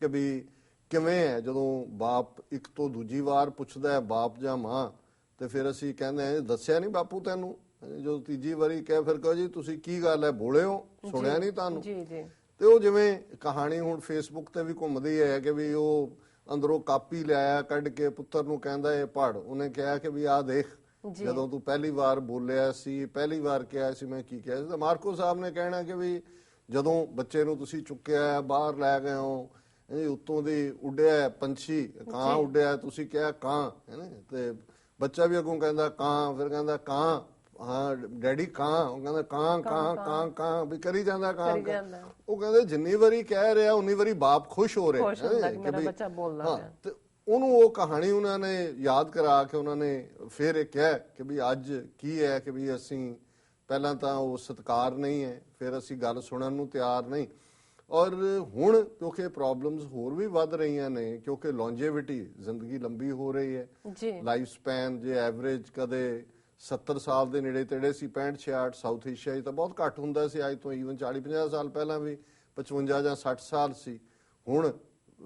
ਕਿ ਵੀ ਕਿਵੇਂ ਹੈ ਜਦੋਂ ਬਾਪ ਇੱਕ ਤੋਂ ਦੂਜੀ ਵਾਰ ਪੁੱਛਦਾ ਹੈ ਬਾਪ ਜਾਂ ਮਾਂ ਤੇ ਫਿਰ ਅਸੀਂ ਕਹਿੰਦੇ ਆ ਦੱਸਿਆ ਨਹੀਂ ਬਾਪੂ ਤੈਨੂੰ? ਜਦੋਂ ਤੀਜੀ ਵਾਰੀ ਕਹੇ ਫਿਰ ਕਹੋ ਜੀ ਤੁਸੀਂ ਕੀ ਗੱਲ ਹੈ? ਬੋਲੇ ਹੋ? ਸੁਣਿਆ ਨਹੀਂ ਤੁਹਾਨੂੰ? ਜੀ ਜੀ। ਤੇ ਉਹ ਜਿਵੇਂ ਕਹਾਣੀ ਹੁਣ ਫੇਸਬੁੱਕ ਤੇ ਵੀ ਘੁੰਮਦੀ ਹੈ ਕਿ ਵੀ ਉਹ ਅੰਦਰੋਂ ਕਾਪੀ ਲਿਆਇਆ ਕੱਢ ਕੇ ਪੁੱਤਰ ਨੂੰ ਕਹਿੰਦਾ ਇਹ ਪੜ ਉਹਨੇ ਕਿਹਾ ਕਿ ਵੀ ਆਹ ਦੇਖ। ਜਦੋਂ ਤੂੰ ਪਹਿਲੀ ਵਾਰ ਬੋਲਿਆ ਸੀ ਪਹਿਲੀ ਵਾਰ ਕਿਹਾ ਸੀ ਮੈਂ ਕੀ ਕਿਹਾ ਸੀ? ਤਾਂ ਮਾਰਕੋ ਸਾਹਿਬ ਨੇ ਕਹਿਣਾ ਕਿ ਵੀ ਜਦੋਂ ਬੱਚੇ ਨੂੰ ਤੁਸੀਂ ਚੁੱਕਿਆ ਬਾਹਰ ਲੈ ਗਏ ਹੋ ਇਹ ਉੱਤੋਂ ਦੀ ਉੱਡਿਆ ਪੰਛੀ ਕਾਂ ਉੱਡਿਆ ਤੁਸੀਂ ਕਿਹਾ ਕਾਂ ਹੈ ਨਾ? ਤੇ ਬੱਚਾ ਵੀ ਅੱਗੋਂ ਕਹਿੰਦਾ ਕਾਂ ਫਿਰ ਕਹਿੰਦਾ ਕਾਂ। ਹਾਂ ਡੈਡੀ ਕਾਂ ਉਹ ਕਹਿੰਦਾ ਕਾਂ ਕਾਂ ਕਾਂ ਕਾਂ ਵੀ ਕਰੀ ਜਾਂਦਾ ਕਾਂ ਕਰੀ। ਜਾਂਦਾ। ਉਹ ਕਹਿੰਦੇ ਜਿੰਨੀ ਵਾਰੀ ਕਹਿ ਰਿਹਾ ਉਨੀ ਵਾਰੀ ਬਾਪ ਖੁਸ਼ ਹੋ ਰਿਹਾ ਖੁਸ਼ ਹੁੰਦਾ ਕਿ ਕਿ ਮੇਰਾ ਵੀ- ਬੱਚਾ ਬੋਲਦਾ ਹਾਂ, ਪਿਆ। ਤੇ ਉਹਨੂੰ ਉਹ ਕਹਾਣੀ ਉਹਨਾਂ ਨੇ ਯਾਦ ਕਰਾ ਕੇ ਉਹਨਾਂ ਨੇ ਫਿਰ ਇਹ ਕਿਹਾ ਕਿ ਵੀ ਅੱਜ ਕੀ ਹੈ ਕਿ ਵੀ ਅਸੀਂ ਪਹਿਲਾਂ ਤਾਂ ਉਹ ਸਤਕਾਰ ਨਹੀਂ ਹੈ ਫਿਰ ਅਸੀਂ ਗੱਲ ਸੁਣਨ ਨੂੰ ਤਿਆਰ ਨਹੀਂ ਔਰ ਹੁਣ ਕਿਉਂਕਿ ਪ੍ਰੋਬਲਮਸ ਹੋਰ ਵੀ ਵੱਧ ਰਹੀਆਂ ਨੇ ਕਿਉਂਕਿ ਲੌਂਜੇਵਿਟੀ ਜ਼ਿੰਦਗੀ ਲੰਬੀ ਹੋ ਰਹੀ ਹੈ ਜੀ ਲਾਈਫ ਸਪੈਨ ਜੇ ਐਵਰੇਜ ਕਦੇ 70 ਸਾਲ ਦੇ ਨੇੜੇ ਤੇੜੇ ਸੀ 65 66 ਸਾਊਥ ਏਸ਼ੀਆ 'ਚ ਤਾਂ ਬਹੁਤ ਘੱਟ ਹੁੰਦਾ ਸੀ, ਅੱਜ ਤੋਂ ਈਵਨ 40 50 ਸਾਲ ਪਹਿਲਾਂ ਵੀ 55 ਜਾਂ 60 ਸਾਲ ਸੀ। ਹੁਣ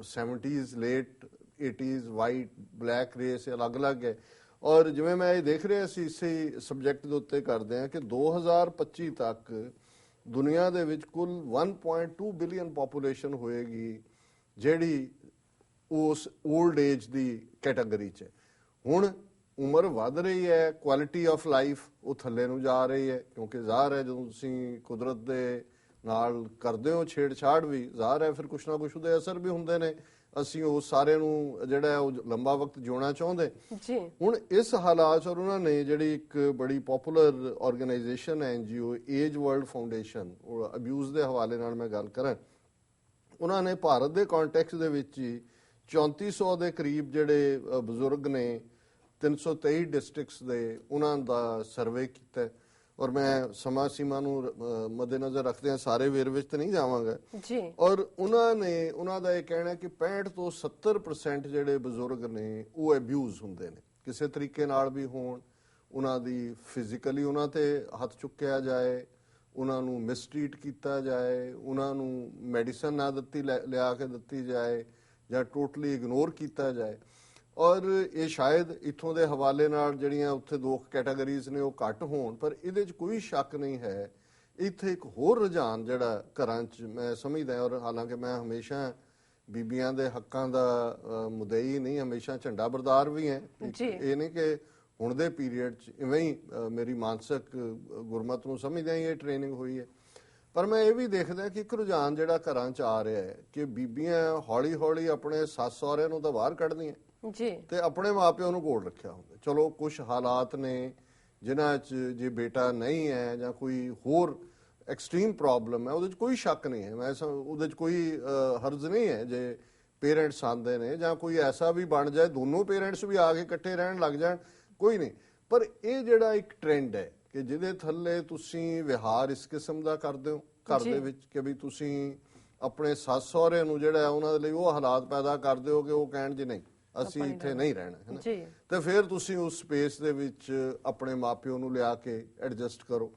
70s late 80s white black race ਅਲੱਗ-ਅਲੱਗ ਹੈ। ਔਰ ਜਿਵੇਂ ਮੈਂ ਇਹ ਦੇਖ ਰਿਹਾ ਸੀ, ਇਸੇ ਸਬਜੈਕਟ ਦੇ ਉੱਤੇ ਕਰਦੇ ਆ ਕਿ 2025 ਤੱਕ ਦੁਨੀਆ ਦੇ ਵਿੱਚ ਕੁੱਲ 1.2 ਬਿਲੀਅਨ ਪੋਪੂਲੇਸ਼ਨ ਹੋਏਗੀ, ਜਿਹੜੀ ਉਸ 올ਡ ਏਜ ਦੀ ਕੈਟਾਗਰੀ 'ਚ ਹੁਣ ਉਮਰ ਵੱਧ ਰਹੀ ਹੈ ਕੁਆਲਿਟੀ ਆਫ ਲਾਈਫ ਉਹ ਥੱਲੇ ਨੂੰ ਜਾ ਰਹੀ ਹੈ ਕਿਉਂਕਿ ਜ਼ਾਹਰ ਹੈ ਜਦੋਂ ਤੁਸੀਂ ਕੁਦਰਤ ਦੇ ਨਾਲ ਕਰਦੇ ਹੋ ਛੇੜਛਾੜ ਵੀ ਜ਼ਾਹਰ ਹੈ ਫਿਰ ਕੁਛ ਨਾ ਕੁਛ ਉਹਦੇ ਅਸਰ ਵੀ ਹੁੰਦੇ ਨੇ। ਅਸੀਂ ਉਹ ਸਾਰੇ ਨੂੰ ਜਿਹੜਾ ਉਹ ਲੰਬਾ ਵਕਤ ਜਿਉਣਾ ਚਾਹੁੰਦੇ। ਜੀ। ਹੁਣ ਇਸ ਹਾਲਾਤ ਔਰ ਉਹਨਾਂ ਨੇ ਜਿਹੜੀ ਇੱਕ ਬੜੀ ਪਪੂਲਰ ਆਰਗੇਨਾਈਜੇਸ਼ਨ ਹੈ ਐਨਜੀਓ ਏਜ ਵਰਲਡ ਫਾਊਂਡੇਸ਼ਨ ਉਹ ਅਬਿਊਜ਼ ਦੇ ਹਵਾਲੇ ਨਾਲ ਮੈਂ ਗੱਲ ਕਰਾਂ। ਉਹਨਾਂ ਨੇ ਭਾਰਤ ਦੇ ਕੰਟੈਕਸਟ ਦੇ ਵਿੱਚ ਹੀ 3400 ਦੇ ਕਰੀਬ ਜਿਹੜੇ ਬਜ਼ੁਰਗ ਨੇ 323 ਡਿਸਟ੍ਰਿਕਟਸ ਦੇ ਉਹਨਾਂ ਦਾ ਸਰਵੇ ਕੀਤਾ। ਔਰ ਮੈਂ ਸਮਾਂ ਸੀਮਾ ਨੂੰ ਮੱਦੇਨਜ਼ਰ ਰੱਖਦੇ ਆ ਸਾਰੇ ਵੇਰ ਵਿੱਚ ਤੇ ਨਹੀਂ ਜਾਵਾਂਗਾ। ਜੀ। ਔਰ ਉਹਨਾਂ ਨੇ ਉਹਨਾਂ ਦਾ ਇਹ ਕਹਿਣਾ ਕਿ 65 ਤੋਂ 70% ਜਿਹੜੇ ਬਜ਼ੁਰਗ ਨੇ ਉਹ ਅਬਿਊਜ਼ ਹੁੰਦੇ ਨੇ। ਕਿਸੇ ਤਰੀਕੇ ਨਾਲ ਵੀ ਹੋਣ ਉਹਨਾਂ ਦੀ ਫਿਜ਼ੀਕਲੀ ਉਹਨਾਂ ਤੇ ਹੱਥ ਚੁੱਕਿਆ ਜਾਏ ਉਹਨਾਂ ਨੂੰ ਮਿਸਟ੍ਰੀਟ ਕੀਤਾ ਜਾਏ ਉਹਨਾਂ ਨੂੰ ਮੈਡੀਸਨ ਨਾ ਦਿੱਤੀ ਲਿਆ ਕੇ ਦਿੱਤੀ ਜਾਏ ਜਾਂ ਟੋਟਲੀ ਇਗਨੋਰ ਕੀਤਾ ਜਾਏ। ਔਰ ਇਹ ਸ਼ਾਇਦ ਇਥੋਂ ਦੇ ਹਵਾਲੇ ਨਾਲ ਜਿਹੜੀਆਂ ਉੱਥੇ ਦੋ ਕੈਟਾਗਰੀਜ਼ ਨੇ ਉਹ ਘੱਟ ਹੋਣ ਪਰ ਇਹਦੇ 'ਚ ਕੋਈ ਸ਼ੱਕ ਨਹੀਂ ਹੈ। ਇੱਥੇ ਇੱਕ ਹੋਰ ਰੁਝਾਨ ਜਿਹੜਾ ਘਰਾਂ 'ਚ ਮੈਂ ਸਮਝਦਾ ਔਰ ਹਾਲਾਂਕਿ ਮੈਂ ਹਮੇਸ਼ਾ ਬੀਬੀਆਂ ਦੇ ਹੱਕਾਂ ਦਾ ਮੁਦਈ ਨਹੀਂ ਹਮੇਸ਼ਾ ਝੰਡਾ ਬਰਦਾਰ ਵੀ ਹੈ। ਇਹ ਨਹੀਂ ਕਿ ਹੁਣ ਦੇ ਪੀਰੀਅਡ 'ਚ ਇਵੇਂ ਹੀ ਮੇਰੀ ਮਾਨਸਿਕ ਗੁਰਮਤ ਨੂੰ ਸਮਝਦਿਆਂ ਹੀ ਇਹ ਟ੍ਰੇਨਿੰਗ ਹੋਈ ਹੈ। ਪਰ ਮੈਂ ਇਹ ਵੀ ਦੇਖਦਾ ਕਿ ਇੱਕ ਰੁਝਾਨ ਜਿਹੜਾ ਘਰਾਂ 'ਚ ਆ ਰਿਹਾ ਹੈ ਕਿ ਬੀਬੀਆਂ ਹੌਲੀ-ਹੌਲੀ ਆਪਣੇ ਸੱਸ ਸਹੁਰਿਆਂ ਨੂੰ ਤਾਂ ਬਾਹਰ ਕੱਢਦੀਆਂ। ਜੀ। ਤੇ ਆਪਣੇ ਮਾਪਿਆਂ ਨੂੰ ਕੋਲ ਰੱਖਿਆ ਹੁੰਦਾ। ਚਲੋ ਕੁਝ ਹਾਲਾਤ ਨੇ ਜਿਨ੍ਹਾਂ 'ਚ ਜੇ ਬੇਟਾ ਨਹੀਂ ਹੈ ਜਾਂ ਕੋਈ ਹੋਰ ਐਕਸਟ੍ਰੀਮ ਪ੍ਰੋਬਲਮ ਹੈ ਉਹਦੇ 'ਚ ਕੋਈ ਸ਼ੱਕ ਨਹੀਂ ਹੈ। ਮੈਂ ਉਹਦੇ 'ਚ ਕੋਈ ਹਰਜ਼ ਨਹੀਂ ਹੈ ਜੇ ਪੇਰੈਂਟਸ ਆਂਦੇ ਨੇ ਜਾਂ ਕੋਈ ਐਸਾ ਵੀ ਬਣ ਜਾਏ ਦੋਨੋਂ ਪੇਰੈਂਟਸ ਵੀ ਆ ਕੇ ਇਕੱਠੇ ਰਹਿਣ ਲੱਗ ਜਾਣ ਕੋਈ ਨਹੀਂ। ਪਰ ਇਹ ਜਿਹੜਾ ਇੱਕ ਟ੍ਰੈਂਡ ਹੈ ਕਿ ਜਿਹਦੇ ਥੱਲੇ ਤੁਸੀਂ ਵਿਹਾਰ ਇਸ ਕਿਸਮ ਦਾ ਕਰਦੇ ਹੋ ਘਰ ਦੇ ਵਿੱਚ ਕਿ ਵੀ ਤੁਸੀਂ ਆਪਣੇ ਸੱਸ ਸਹੁਰੇ ਨੂੰ ਜਿਹੜਾ ਉਹਨਾਂ ਦੇ ਲਈ ਉਹ ਹਾਲਾਤ ਪੈਦਾ ਕਰਦੇ ਹੋ ਕਿ ਉਹ ਕਹਿਣ ਜੀ ਨਹੀਂ। ਅਸੀਂ ਇੱਥੇ ਨਹੀਂ ਰਹਿਣਾ ਹੈ ਨਾ? ਤੇ ਫਿਰ ਤੁਸੀਂ ਉਸ ਸਪੇਸ ਦੇ ਵਿੱਚ ਆਪਣੇ ਮਾਪਿਓ ਨੂੰ ਲਿਆ ਕੇ ਐਡਜਸਟ ਕਰੋ।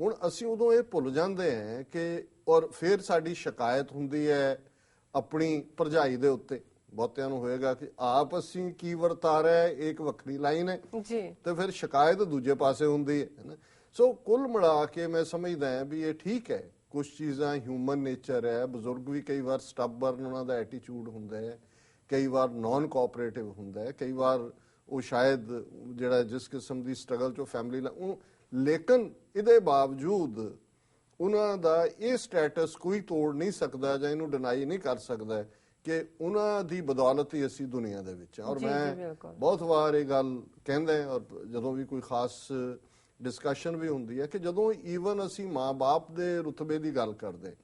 ਹੁਣ ਅਸੀਂ ਉਦੋਂ ਇਹ ਭੁੱਲ ਜਾਂਦੇ ਹਾਂ ਕਿ ਔਰ ਫਿਰ ਸਾਡੀ ਸ਼ਿਕਾਇਤ ਹੁੰਦੀ ਹੈ ਆਪਣੀ ਭਰਜਾਈ ਦੇ ਉੱਤੇ। ਬਹੁਤਿਆਂ ਨੂੰ ਹੋਏਗਾ ਕਿ ਆਪ ਅਸੀਂ ਕੀ ਵਰਤਾ ਰਿਹਾ ਹੈ ਇਹ ਇੱਕ ਵੱਖਰੀ ਲਾਈਨ ਹੈ। ਜੀ। ਤੇ ਫਿਰ ਸ਼ਿਕਾਇਤ ਦੂਜੇ ਪਾਸੇ ਹੁੰਦੀ ਹੈ ਹੈ ਨਾ? ਸੋ ਕੁੱਲ ਮਿਲਾ ਕੇ ਮੈਂ ਸਮਝਦਾ ਹਾਂ ਵੀ ਇਹ ਠੀਕ ਹੈ। ਕੁਝ ਚੀਜ਼ਾਂ ਹਿਊਮਨ ਨੇਚਰ ਹੈ ਬਜ਼ੁਰਗ ਵੀ ਕਈ ਵਾਰ ਸਟਬਰਨ ਉਹਨਾਂ ਦਾ ਐਟੀਟਿਊਡ ਹੁੰਦਾ ਹੈ। ਕਈ ਵਾਰ ਨਾਨ ਕੋਆਪਰੇਟਿਵ ਹੁੰਦਾ ਹੈ ਕਈ ਵਾਰ ਉਹ ਸ਼ਾਇਦ ਜਿਹੜਾ ਜਿਸ ਕਿਸਮ ਦੀ ਸਟਰਗਲ ਚੋਂ ਫੈਮਿਲੀ ਉਹ ਲੇਕਿਨ ਇਹਦੇ ਬਾਵਜੂਦ ਉਹਨਾਂ ਦਾ ਇਹ ਸਟੇਟਸ ਕੋਈ ਤੋੜ ਨਹੀਂ ਸਕਦਾ ਜਾਂ ਇਹਨੂੰ ਡਿਨਾਈ ਨਹੀਂ ਕਰ ਸਕਦਾ ਕਿ ਉਹਨਾਂ ਦੀ ਬਦੌਲਤ ਹੀ ਅਸੀਂ ਦੁਨੀਆ ਦੇ ਵਿੱਚ ਔਰ ਮੈਂ। ਬਹੁਤ ਵਾਰ ਇਹ ਗੱਲ ਕਹਿੰਦੇ ਔਰ ਜਦੋਂ ਵੀ ਕੋਈ ਖਾਸ ਡਿਸਕਸ਼ਨ ਵੀ ਹੁੰਦੀ ਹੈ ਕਿ ਜਦੋਂ ਈਵਨ ਅਸੀਂ ਮਾਂ-ਬਾਪ ਦੇ ਰੁਤਬੇ ਦੀ ਗੱਲ ਕਰਦੇ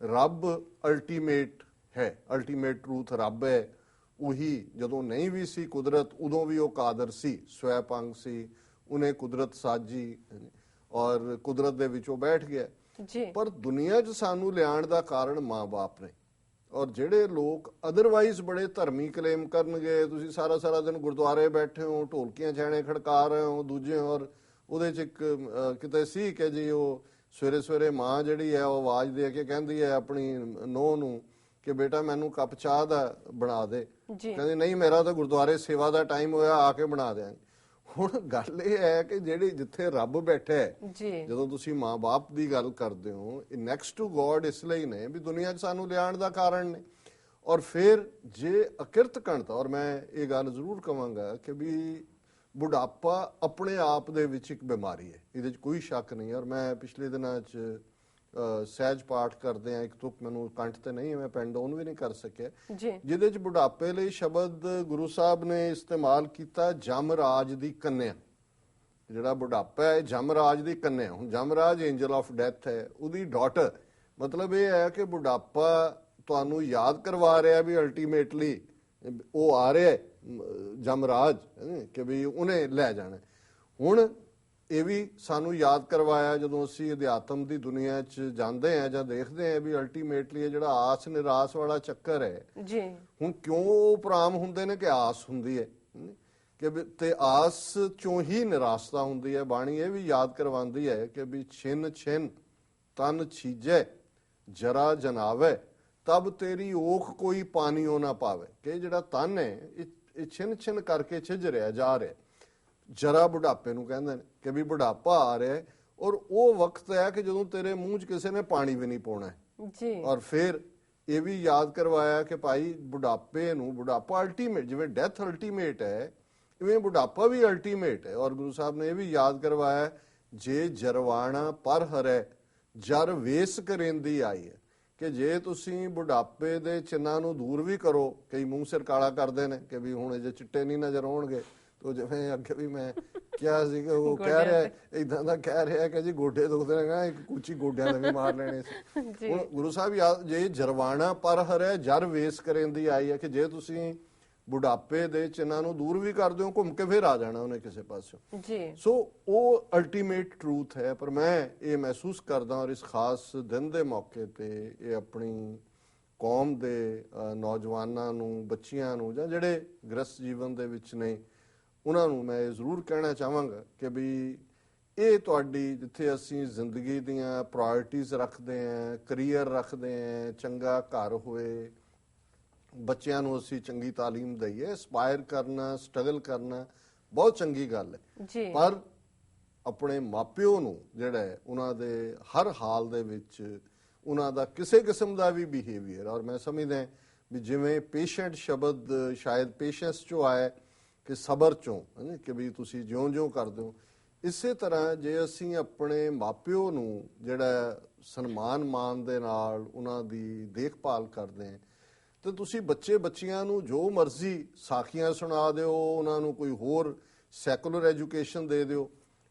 ਰੱਬ ਅਲਟੀਮੇਟ ਹੈ ਅਲਟੀਮੇਟ ਟਰੂਥ ਰੱਬ ਹੈ ਉਹੀ ਜਦੋਂ ਨਹੀਂ ਵੀ ਸੀ ਕੁਦਰਤ ਉਦੋਂ ਵੀ ਉਹ ਕਾਦਰ ਸੀ ਸਵੈਪੰਗ ਸੀ ਉਹਨੇ ਕੁਦਰਤ ਸਾਜੀ ਔਰ ਕੁਦਰਤ ਦੇ ਵਿੱਚ ਉਹ ਬੈਠ ਗਿਆ। ਜੀ। ਪਰ ਦੁਨੀਆ 'ਚ ਸਾਨੂੰ ਲਿਆਉਣ ਦਾ ਕਾਰਨ ਮਾਂ-ਬਾਪ ਨੇ ਔਰ ਜਿਹੜੇ ਲੋਕ ਅਦਰਵਾਈਜ਼ ਬੜੇ ਧਰਮੀ ਕਲੇਮ ਕਰਨਗੇ ਤੁਸੀਂ ਸਾਰਾ ਸਾਰਾ ਦਿਨ ਗੁਰਦੁਆਰੇ ਬੈਠੇ ਹੋ ਢੋਲਕੀਆਂ ਛਾਣੇ ਖੜਕਾ ਰਹੇ ਹੋ ਦੂਜੇ ਔਰ ਉਹਦੇ 'ਚ ਇੱਕ ਕਿਤੇ ਸੀ ਕਿ ਜੀ ਉਹ ਸਵੇਰੇ ਸਵੇਰੇ ਮਾਂ ਜਿਹੜੀ ਹੈ ਉਹ ਆਵਾਜ਼ ਦੇ ਕੇ ਕਹਿੰਦੀ ਹੈ ਆਪਣੀ ਨੂੰਹ ਨੂੰ ਕਿ ਬੇਟਾ ਮੈਨੂੰ ਕੱਪ ਚਾਹ ਦਾ ਬਣਾ ਦੇ। ਕਹਿੰਦੇ ਨਹੀਂ ਮੇਰਾ ਤਾਂ ਗੁਰਦੁਆਰੇ ਸੇਵਾ ਦਾ ਟਾਈਮ ਹੋਇਆ ਆ ਕੇ ਬਣਾ ਦਿਆਂਗੇ। ਹੁਣ ਗੱਲ ਇਹ ਹੈ ਕਿ ਜਿਹੜੀ ਜਿੱਥੇ ਰੱਬ ਬੈਠਾ ਹੈ ਜਦੋਂ ਤੁਸੀਂ ਮਾਂ-ਬਾਪ ਦੀ ਗੱਲ ਕਰਦੇ ਹੋ ਇਹ ਨੈਕਸਟ ਟੂ ਗੋਡ ਇਸ ਲਈ ਨੇ ਵੀ ਦੁਨੀਆ 'ਚ ਸਾਨੂੰ ਲਿਆਉਣ ਦਾ ਕਾਰਨ ਨੇ। ਔਰ ਫਿਰ ਜੇ ਅਕਿਰਤ ਕਣਤਾ ਔਰ ਮੈਂ ਇਹ ਗੱਲ ਜ਼ਰੂਰ ਕਵਾਂਗਾ ਕਿ ਵੀ ਬੁਢਾਪਾ ਆਪਣੇ ਆਪ ਦੇ ਵਿੱਚ ਇੱਕ ਬਿਮਾਰੀ ਹੈ। ਇਹਦੇ 'ਚ ਕੋਈ ਸ਼ੱਕ ਨਹੀਂ ਔਰ ਮੈਂ ਪਿਛਲੇ ਦਿਨਾਂ 'ਚ ਸਹਿਜ ਪਾਠ ਕਰਦੇ ਆ ਇੱਕ ਤੁਕ ਮੈਨੂੰ ਕੰਠ ਤੇ ਨਹੀਂ ਮੈਂ ਪੈਨ ਡਾਊਨ ਵੀ ਨਹੀਂ ਕਰ ਸਕਿਆ। ਜਿਹਦੇ 'ਚ ਬੁਢਾਪੇ ਲਈ ਸ਼ਬਦ ਗੁਰੂ ਸਾਹਿਬ ਨੇ ਇਸਤੇਮਾਲ ਕੀਤਾ ਜਮਰਾਜ ਦੀ ਕੰਨਿਆ। ਜਿਹੜਾ ਬੁਢਾਪਾ ਹੈ ਜਮਰਾਜ ਦੀ ਕੰਨਿਆ। ਹੁਣ ਜਮਰਾਜ ਐਂਜਲ ਆਫ ਡੈਥ ਹੈ ਉਹਦੀ ਡਾਟਰ ਮਤਲਬ ਇਹ ਹੈ ਕਿ ਬੁਢਾਪਾ ਤੁਹਾਨੂੰ ਯਾਦ ਕਰਵਾ ਰਿਹਾ ਵੀ ਅਲਟੀਮੇਟਲੀ ਉਹ ਆ ਰਿਹਾ ਜਮਰਾਜ ਕਿ ਵੀ ਉਹਨੇ ਲੈ ਜਾਣਾ ਹੁਣ ਇਹ ਵੀ ਸਾਨੂੰ ਯਾਦ ਕਰਵਾਇਆ ਜਦੋਂ ਅਸੀਂ ਅਧਿਆਤਮ ਦੀ ਦੁਨੀਆ 'ਚ ਜਾਂਦੇ ਆ ਜਾਂ ਦੇਖਦੇ ਆ ਵੀ ਅਲਟੀਮੇਟਲੀ ਇਹ ਜਿਹੜਾ ਆਸ ਨਿਰਾਸ਼ ਵਾਲਾ ਚੱਕਰ ਹੈ ਜੀ। ਹੁਣ ਕਿਉਂ ਉਹ ਪ੍ਰਾਮ ਹੁੰਦੇ ਨੇ ਕਿ ਆਸ ਹੁੰਦੀ ਹੈ? ਕਿ ਤੇ ਆਸ ਚੋਂ ਹੀ ਨਿਰਾਸ਼ਤਾ ਹੁੰਦੀ ਹੈ। ਬਾਣੀ ਇਹ ਵੀ ਯਾਦ ਕਰਵਾਉਂਦੀ ਹੈ ਕਿ ਵੀ ਛਿਨ ਛਿਨ ਤਨ ਛੀਜੈ ਜਰਾ ਜਨਾਵੇ ਤਬ ਤੇਰੀ ਓਖ ਕੋਈ ਪਾਣੀਓ ਨਾ ਪਾਵੇ। ਕਿ ਜਿਹੜਾ ਤਨ ਹੈ ਇਹ ਇਹ ਛਿਨ ਛਿਨ ਕਰਕੇ ਛਿਜ ਰਿਹਾ ਜਾ ਰਿਹਾ। ਜਰਾ ਬੁਢਾਪੇ ਨੂੰ ਕਹਿੰਦੇ ਨੇ ਕਿ ਵੀ ਬੁਢਾਪਾ ਆ ਰਿਹਾ ਔਰ ਉਹ ਵਕਤ ਹੈ ਕਿ ਜਦੋਂ ਤੇਰੇ ਮੂੰਹ 'ਚ ਕਿਸੇ ਨੇ ਪਾਣੀ ਵੀ ਨਹੀਂ ਪਾਉਣਾ ਜੀ। ਔਰ ਫਿਰ ਇਹ ਵੀ ਯਾਦ ਕਰਵਾਇਆ ਕਿ ਭਾਈ ਬੁਢਾਪੇ ਨੂੰ ਬੁਢਾਪਾ ਅਲਟੀਮੇਟ ਜਿਵੇਂ ਡੈਥ ਅਲਟੀਮੇਟ ਹੈ ਇਵੇਂ ਬੁਢਾਪਾ ਵੀ ਅਲਟੀਮੇਟ ਹੈ। ਔਰ ਗੁਰੂ ਸਾਹਿਬ ਨੇ ਇਹ ਵੀ ਯਾਦ ਕਰਵਾਇਆ ਜੇ ਜਰਵਾਣਾ ਪਰ ਹਰੈ ਜਰ ਵੇਸ ਕਰੇਂਦੀ ਆਈ ਹੈ। ਕਿ ਜੇ ਤੁਸੀਂ ਬੁਢਾਪੇ ਦੇ ਚਿੰਨਾਂ ਨੂੰ ਦੂਰ ਵੀ ਕਰੋ ਕਈ ਮੂੰਹ ਸਿਰ ਕਾਲਾ ਕਰਦੇ ਨੇ ਕਿ ਵੀ ਹੁਣ ਜੇ ਚਿੱਟੇ ਨਹੀਂ ਨਜ਼ਰ ਆਉਣਗੇ। ਤੋ ਜਿਵੇਂ ਅੱਗੇ ਵੀ ਮੈਂ ਕਿਹਾ ਸੀ ਕਿ ਉਹ ਕਹਿ ਰਿਹਾ ਇਦਾਂ ਦਾ ਕਹਿ ਰਿਹਾ ਕਿ ਜੀ ਗੋਡੇ ਦੁਖਦੇ ਨੇ ਕਹਿੰਦਾ ਇੱਕ ਕੁਚੀ ਗੋਡਿਆਂ ਦੇ ਵੀ ਮਾਰ ਲੈਣੇ ਸੀ। ਗੁਰੂ ਸਾਹਿਬ ਜੇ ਜਰਵਾਣਾ ਪਰ ਹਰੈ ਜਰ ਵੇਸ ਕਰੇਂਦੀ ਆਈ ਹੈ ਕਿ ਜੇ ਤੁਸੀਂ ਬੁਢਾਪੇ ਦੇ ਚਿੰਨਾਂ ਨੂੰ ਦੂਰ ਵੀ ਕਰ ਦਿਓ ਘੁੰਮ ਕੇ ਫਿਰ ਆ ਜਾਣਾ ਉਹਨੇ ਕਿਸੇ ਪਾਸਿਓਂ। ਜੀ। ਸੋ ਉਹ ਅਲਟੀਮੇਟ ਟਰੂਥ ਹੈ ਪਰ ਮੈਂ ਇਹ ਮਹਿਸੂਸ ਕਰਦਾ ਔਰ ਇਸ ਖਾਸ ਦਿਨ ਦੇ ਮੌਕੇ ਤੇ ਇਹ ਆਪਣੀ ਕੌਮ ਦੇ ਨੌਜਵਾਨਾਂ ਨੂੰ ਬੱਚਿਆਂ ਨੂੰ ਜਾਂ ਜਿਹੜੇ ਗ੍ਰਸਤ ਜੀਵਨ ਦੇ ਵਿੱਚ ਨੇ ਉਹਨਾਂ ਨੂੰ ਮੈਂ ਇਹ ਜ਼ਰੂਰ ਕਹਿਣਾ ਚਾਹਾਂਗਾ ਕਿ ਵੀ ਇਹ ਤੁਹਾਡੀ ਜਿੱਥੇ ਅਸੀਂ ਜ਼ਿੰਦਗੀ ਦੀਆਂ ਪ੍ਰਾਇੋਰਟੀਆਂ ਰੱਖਦੇ ਆਂ ਕੈਰੀਅਰ ਰੱਖਦੇ ਆਂ ਚੰਗਾ ਘਰ ਹੋਏ ਬੱਚਿਆਂ ਨੂੰ ਅਸੀਂ ਚੰਗੀ ਤਾਲੀਮ ਦਈਏ ਐਸਪਾਇਰ ਕਰਨਾ ਸਟਰਗਲ ਕਰਨਾ ਬਹੁਤ ਚੰਗੀ ਗੱਲ ਹੈ। ਪਰ ਆਪਣੇ ਮਾਪਿਓ ਨੂੰ ਜਿਹੜਾ ਹੈ ਉਹਨਾਂ ਦੇ ਹਰ ਹਾਲ ਦੇ ਵਿੱਚ ਉਹਨਾਂ ਦਾ ਕਿਸੇ ਕਿਸਮ ਦਾ ਵੀ ਬਿਹੇਵੀਅਰ ਔਰ ਮੈਂ ਸਮਝਦਾ ਵੀ ਜਿਵੇਂ ਪੇਸ਼ੈਂਟ ਸ਼ਬਦ ਸ਼ਾਇਦ ਪੇਸ਼ੈਂਸ ਚੋਂ ਆਇਆ ਕਿ ਸਬਰ ਚੋਂ ਹੈ ਨਾ, ਕਿ ਵੀ ਤੁਸੀਂ ਜਿਉਂ-ਜਿਉਂ ਕਰਦੇ ਹੋ ਇਸੇ ਤਰ੍ਹਾਂ ਜੇ ਅਸੀਂ ਆਪਣੇ ਮਾਪਿਓ ਨੂੰ ਜਿਹੜਾ ਸਨਮਾਨ ਮਾਨ ਦੇ ਨਾਲ ਉਹਨਾਂ ਦੀ ਦੇਖਭਾਲ ਕਰਦੇ ਹਾਂ ਤੇ ਤੁਸੀਂ ਬੱਚੇ ਬੱਚੀਆਂ ਨੂੰ ਜੋ ਮਰਜ਼ੀ ਸਾਖੀਆਂ ਸੁਣਾ ਦਿਓ ਉਹਨਾਂ ਨੂੰ ਕੋਈ ਹੋਰ ਸੈਕੂਲਰ ਐਜੂਕੇਸ਼ਨ ਦੇ ਦਿਓ